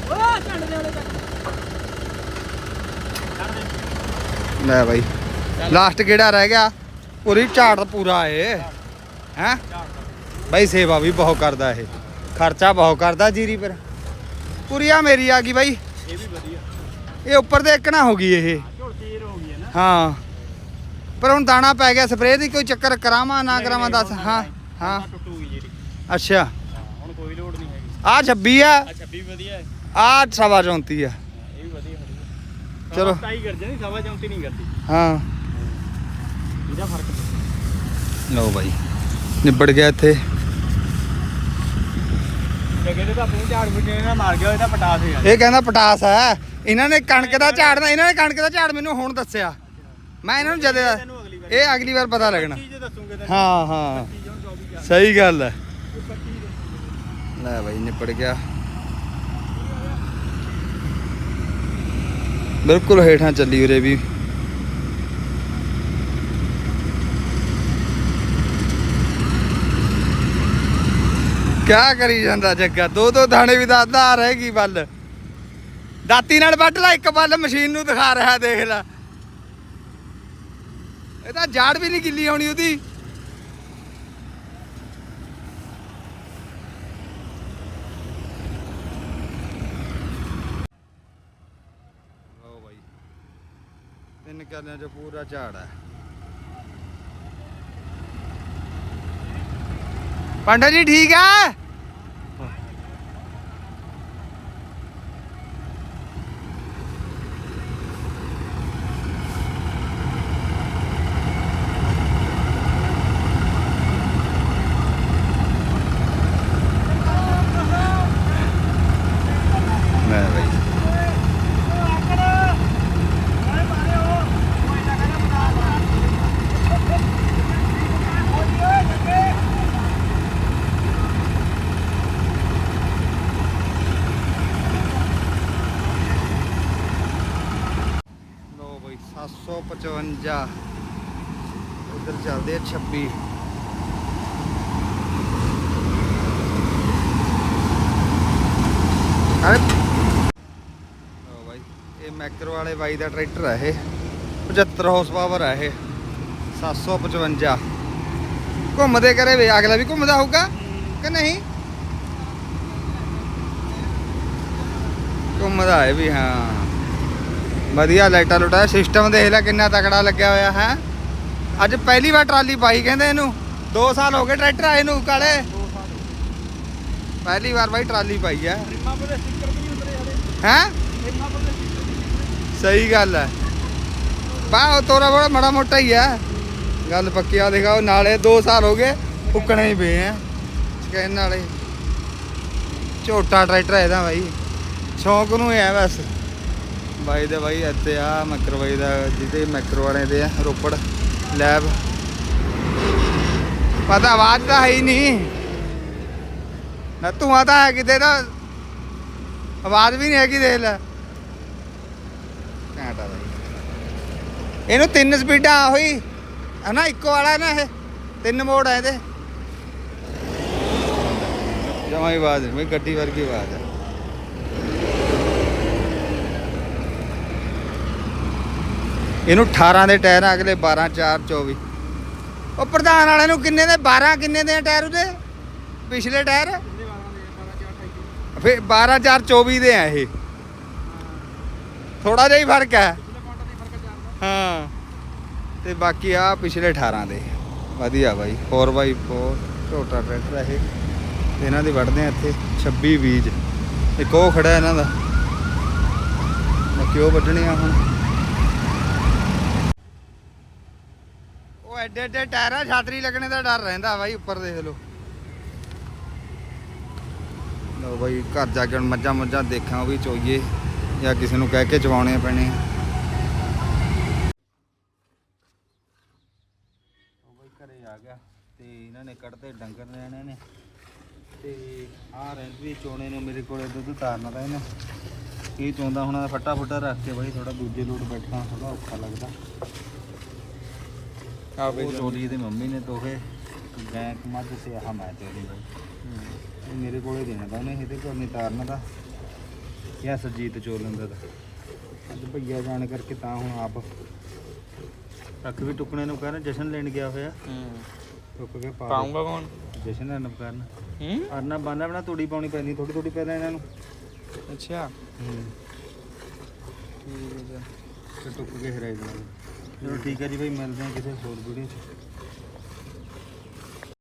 ਉਹ ਛੱਡ ਦੇ ਵਾਲੇ ਤੱਕ। ਲੈ ਬਾਈ। ਲਾਸਟ ਕਿਹੜਾ ਰਹਿ ਗਿਆ? ਪੂਰੀ ਝਾੜ ਪੂਰਾ ਏ। ਹੈ? ਬਾਈ ਸੇਵਾ ਵੀ ਬਹੁਤ ਕਰਦਾ ਇਹ। ਖਰਚਾ ਬਹੁਤ ਕਰਦਾ ਜੀਰੀ ਪਰ। ਪੂਰੀ ਆ ਮੇਰੀ ਆ ਗਈ ਬਾਈ। ਇਹ ਵੀ ਵਧੀਆ। ਇਹ ਉੱਪਰ ਦੇ ਇੱਕਣਾ ਹੋ ਗਈ ਇਹ। ਝੁਲਸੀਰ ਹੋ ਗਈ ਹੈ ਨਾ। ਹਾਂ। ਪਰ ਹੁਣ ਦਾਣਾ ਪੈ ਗਿਆ ਸਪਰੇਅ ਦੀ ਕੋਈ ਚੱਕਰ ਕਰਾਵਾਂ ਨਾ ਕਰਾਵਾਂ ਦੱਸ ਹਾਂ ਹਾਂ। ਟੁੱਟੂਗੀ ਜਿਹੜੀ। ਅੱਛਾ। ਹੁਣ ਕੋਈ ਲੋੜ ਨਹੀਂ ਹੈਗੀ। ਆ 26 ਆ। ਆ 26 ਵਧੀਆ ਆ ਸਵਾ 34 ਆ। ਇਹ ਵੀ ਵਧੀਆ ਚਲੋ। ਟਾਈ ਕਰ ਜਾਂਦੀ ਸਵਾ ਚੌਂਤੀ ਨਹੀਂ ਕਰਦੀ। ਹਾਂ। ਇਹਦਾ ਫ਼ਰਕ ਲਓ ਬਾਈ ਨਿਬੜ ਗਿਆ ਇੱਥੇ। ਇਹ ਕਹਿੰਦਾ ਪਟਾਸ ਹੈ। ਇਹਨਾਂ ਨੇ ਕਣਕ ਦਾ ਝਾੜ ਨਾ ਇਹਨਾਂ ਨੇ ਕਣਕ ਦਾ ਝਾੜ ਮੈਨੂੰ ਹੁਣ ਦੱਸਿਆ। ਮੈਂ ਇਹਨਾਂ ਨੂੰ ਜਦੇ ਇਹ ਅਗਲੀ ਵਾਰ ਪਤਾ ਲੱਗਣਾ। ਹਾਂ ਹਾਂ। ਚੀਜ਼ ਹੁਣ 24 ਗਿਆ ਸਹੀ ਗੱਲ ਹੈ। ਲੈ ਬਾਈ ਨਿਪੜ ਗਿਆ। ਬਿਲਕੁਲ ਹੇਠਾਂ ਚੱਲੀ ਉਰੇ ਵੀ। ਕਿਆ ਕਰੀ ਜਾਂਦਾ ਜੱਗਾ? ਦੋ ਦੋ ਦਾਣੇ ਵੀ ਦਾਦਾ ਰਹਿ ਗਈ ਬੱਲ ਦਾਤੀ ਨਾਲ ਵੱਢ ਲੈ ਇੱਕ ਬੱਲ ਮਸ਼ੀਨ ਨੂੰ ਦਿਖਾ ਰਿਹਾ ਦੇਖ ਲੈ। ਇਹ ਤਾਂ ਜਾੜ ਵੀ ਨਹੀਂ ਗਿੱਲੀ ਹੋਣੀ ਉਹਦੀ। ਤਿੰਨ ਕਿੱਲਿਆਂ 'ਚ ਪੂਰਾ ਝਾੜ ਹੈ। ਪੰਡਾ ਜੀ ਠੀਕ ਹੈ? 755 ਉਧਰ ਚੱਲਦੇ ਆ 26 ਅਰੇ। ਬਾਈ, ਇਹ ਮੈਕਰੋ ਵਾਲੇ ਬਾਈ ਦਾ ਟਰੈਕਟਰ ਹੈ ਇਹ। 75 ਹਾਰਸ ਪਾਵਰ ਹੈ ਇਹ। 755 ਘੁੰਮਦੇ ਕਰੇ ਵੇ, ਅਗਲਾ ਵੀ ਘੁੰਮਦਾ ਹੋਊਗਾ ਕਿ ਨਹੀਂ? ਘੁੰਮਦਾ ਹੈ ਵੀ, ਹਾਂ। ਵਧੀਆ ਲਾਈਟਾਂ ਲੁਟਾ ਸਿਸਟਮ ਦੇਖ ਲੈ ਕਿੰਨਾ ਤਕੜਾ ਲੱਗਿਆ ਹੋਇਆ ਹੈ। ਅੱਜ ਪਹਿਲੀ ਵਾਰ ਟਰਾਲੀ ਪਾਈ ਕਹਿੰਦੇ ਇਹਨੂੰ। 2 ਸਾਲ ਹੋ ਗਏ ਟਰੈਕਟਰ ਆਏ ਨੂੰ ਕਾਲੇ। ਪਹਿਲੀ ਵਾਰ ਬਾਈ ਟਰਾਲੀ ਪਾਈ ਹਲੇ। ਹੈ? ਸਹੀ ਗੱਲ ਹੈ। ਬਾ ਉਹ ਤੋਰਾ ਬੜਾ ਮੜਾ ਮੋਟਾ ਹੀ ਹੈ। ਗੱਲ ਪੱਕੀ ਆ ਦੇਖਾ ਉਹ ਨਾਲੇ 2 ਸਾਲ ਹੋ ਗਏ ਉੱਕਣੇ ਹੀ ਪਏ ਆ ਸਕੈਨ ਨਾਲੇ ਝੋਟਾ ਟਰੈਕਟਰ ਇਹਦਾ ਬਾਈ। ਸ਼ੌਂਕ ਨੂੰ ਹੈ ਬਸ। ਬਾਈ ਦੇ ਬਾਈ, ਇੱਥੇ ਆ ਮੈਕਰੋ ਬਾਈ ਦਾ, ਜਿਹਦੇ ਮੈਕਰੋ ਵਾਲੇ ਦੇ ਆ, ਰੋਪੜ ਲੈਬ। ਪਤਾ ਆਵਾਜ਼ ਤਾਂ ਹੈ ਹੀ ਨਹੀਂ। ਨਾ ਧੂਆਂ ਤਾਂ ਹੈ ਕਿਤੇ ਨਾ ਆਵਾਜ਼ ਵੀ ਨਹੀਂ ਹੈਗੀ ਦੇਖ ਲੈ। ਘੈਂਟ ਬਾਈ। ਇਹਨੂੰ ਤਿੰਨ ਸਪੀਡਾਂ ਹੋਈ। ਹਨਾ ਇੱਕੋ ਵਾਲਾ ਨਾ ਇਹ, ਤਿੰਨ ਮੋੜ ਆ ਇਹਦੇ। ਜਮਾਈ ਆਵਾਜ਼ ਨਹੀਂ ਗੱਡੀ ਵਰਗੀ ਆਵਾਜ਼ ਆ। ਇਹਨੂੰ 18 ਦੇ ਟਾਇਰ ਆ ਅਗਲੇ 12 4 24 ਉਹ ਪ੍ਰਧਾਨ ਵਾਲੇ ਨੂੰ ਕਿੰਨੇ ਦੇ? 12 ਕਿੰਨੇ ਦੇ ਆ ਟਾਇਰ ਉਹਦੇ? ਪਿਛਲੇ ਟਾਇਰ? ਫਿਰ 12 4 24 ਦੇ ਆ ਇਹ। ਥੋੜਾ ਜਿਹਾ ਹੀ ਫ਼ਰਕ ਹੈ। ਹਾਂ। ਤੇ ਬਾਕੀ ਆ ਪਿਛਲੇ 18 ਦੇ। ਵਧੀਆ ਬਾਈ। 4x4 ਛੋਟਾ ਟਰੈਕਟਰ ਹੈ ਇਹ। ਇਹਨਾਂ ਦੇ ਵੱਢਦੇ ਆ ਇੱਥੇ 26 ਬੀਜ। ਇੱਕ ਉਹ ਖੜਾ ਇਹਨਾਂ ਦਾ। ਬਾਕੀ ਉਹ ਵੱਢਣੇ ਆ ਹੁਣ ਉਹ ਐਡੇ ਐਡੇ ਟਾਇਰ ਆ, ਛਾਤਰੀ ਲੱਗਣੇ ਦਾ ਡਰ ਰਹਿੰਦਾ ਬਾਈ, ਉੱਪਰ ਦੇਖ ਲਓ। ਲਓ ਬਾਈ, ਘਰ ਜਾ ਕੇ ਹੁਣ ਮੱਝਾਂ ਮੁੱਝਾਂ ਦੇਖਾਂ, ਉਹ ਵੀ ਚੋਈਏ, ਜਾਂ ਕਿਸੇ ਨੂੰ ਕਹਿ ਕੇ ਚਵਾਉਣੇ ਪੈਣੇ ਉਹ ਬਾਈ, ਘਰੇ ਆ ਗਿਆ, ਤੇ ਇਹਨਾਂ ਨੇ ਕੱਢਦੇ ਡੰਗਰ ਨੇ ਇਹਨਾਂ ਨੇ। ਤੇ ਆਹ ਰਹਿੰਦੀ ਚੋਣੇ ਨੇ, ਮੇਰੇ ਕੋਲੇ ਦੁੱਧ ਤਾਰਨਾ ਤਾਂ ਇਹਨੇ। ਇਹ ਚੋਂਦਾ ਹੁਣ ਫੱਟਾ ਫੁੱਟਾ ਰੱਖ ਕੇ ਬਾਈ ਥੋੜਾ ਦੂਜੇ ਲੋਟ ਬੈਠਣਾ ਥੋੜਾ ਔਖਾ ਲੱਗਦਾ। ਉਹ ਚੋਲੀ ਇਹਦੇ ਮੰਮੀ ਨੇ ਦੋਹੇ ਗੈਂ ਮੱਝ ਤੇ ਆਹ ਮੈਂ ਤੇ ਉਹਦੀ ਬਾਈ ਇਹ ਮੇਰੇ ਕੋਲੇ ਦੇਣਾ ਤਾਂ ਉਹਨੇ ਇਹਦੇ ਕੋਲ ਨਹੀਂ ਤਾਰਨਾ ਦਾ ਜਾਂ ਸਰਜੀਤ ਚੋਰ ਲੈਂਦਾ ਦਾ। ਅੱਜ ਭਈਆ ਜਾਣ ਕਰਕੇ ਤਾਂ ਹੁਣ ਆਪ ਰੱਖ ਵੀ ਟੁਕਣੇ ਨੂੰ ਕਰਨ ਜਸ਼ਨ ਲੈਣ ਗਿਆ ਹੋਇਆ। ਟੁੱਕ ਕੇ ਪਾ ਦਿਓ। ਪਾਉਂਗਾ ਕੌਣ? ਜਸ਼ਨ ਅਰਨਬ ਕਰਨ। ਹੂੰ? ਅਰਨਬ ਬਾਨਾ ਬਣਾ ਤੂੜੀ ਪਾਉਣੀ ਪੈਂਦੀ ਥੋੜੀ ਥੋੜੀ ਪਹਿਲਾਂ ਇਹਨਾਂ। ਨੂੰ ਅੱਛਾ। ਹੂੰ। ਠੀਕ ਹੈ ਤੇ ਟੁੱਕ ਕੇ ਹਰਾਈ ਦੇਣਾ ਚਲੋ ਠੀਕ ਹੈ ਜੀ ਭਾਈ ਮਿਲਦੇ ਹਾਂ ਕਿਸੇ ਹੋਰ ਵੀਡੀਓ 'ਚ।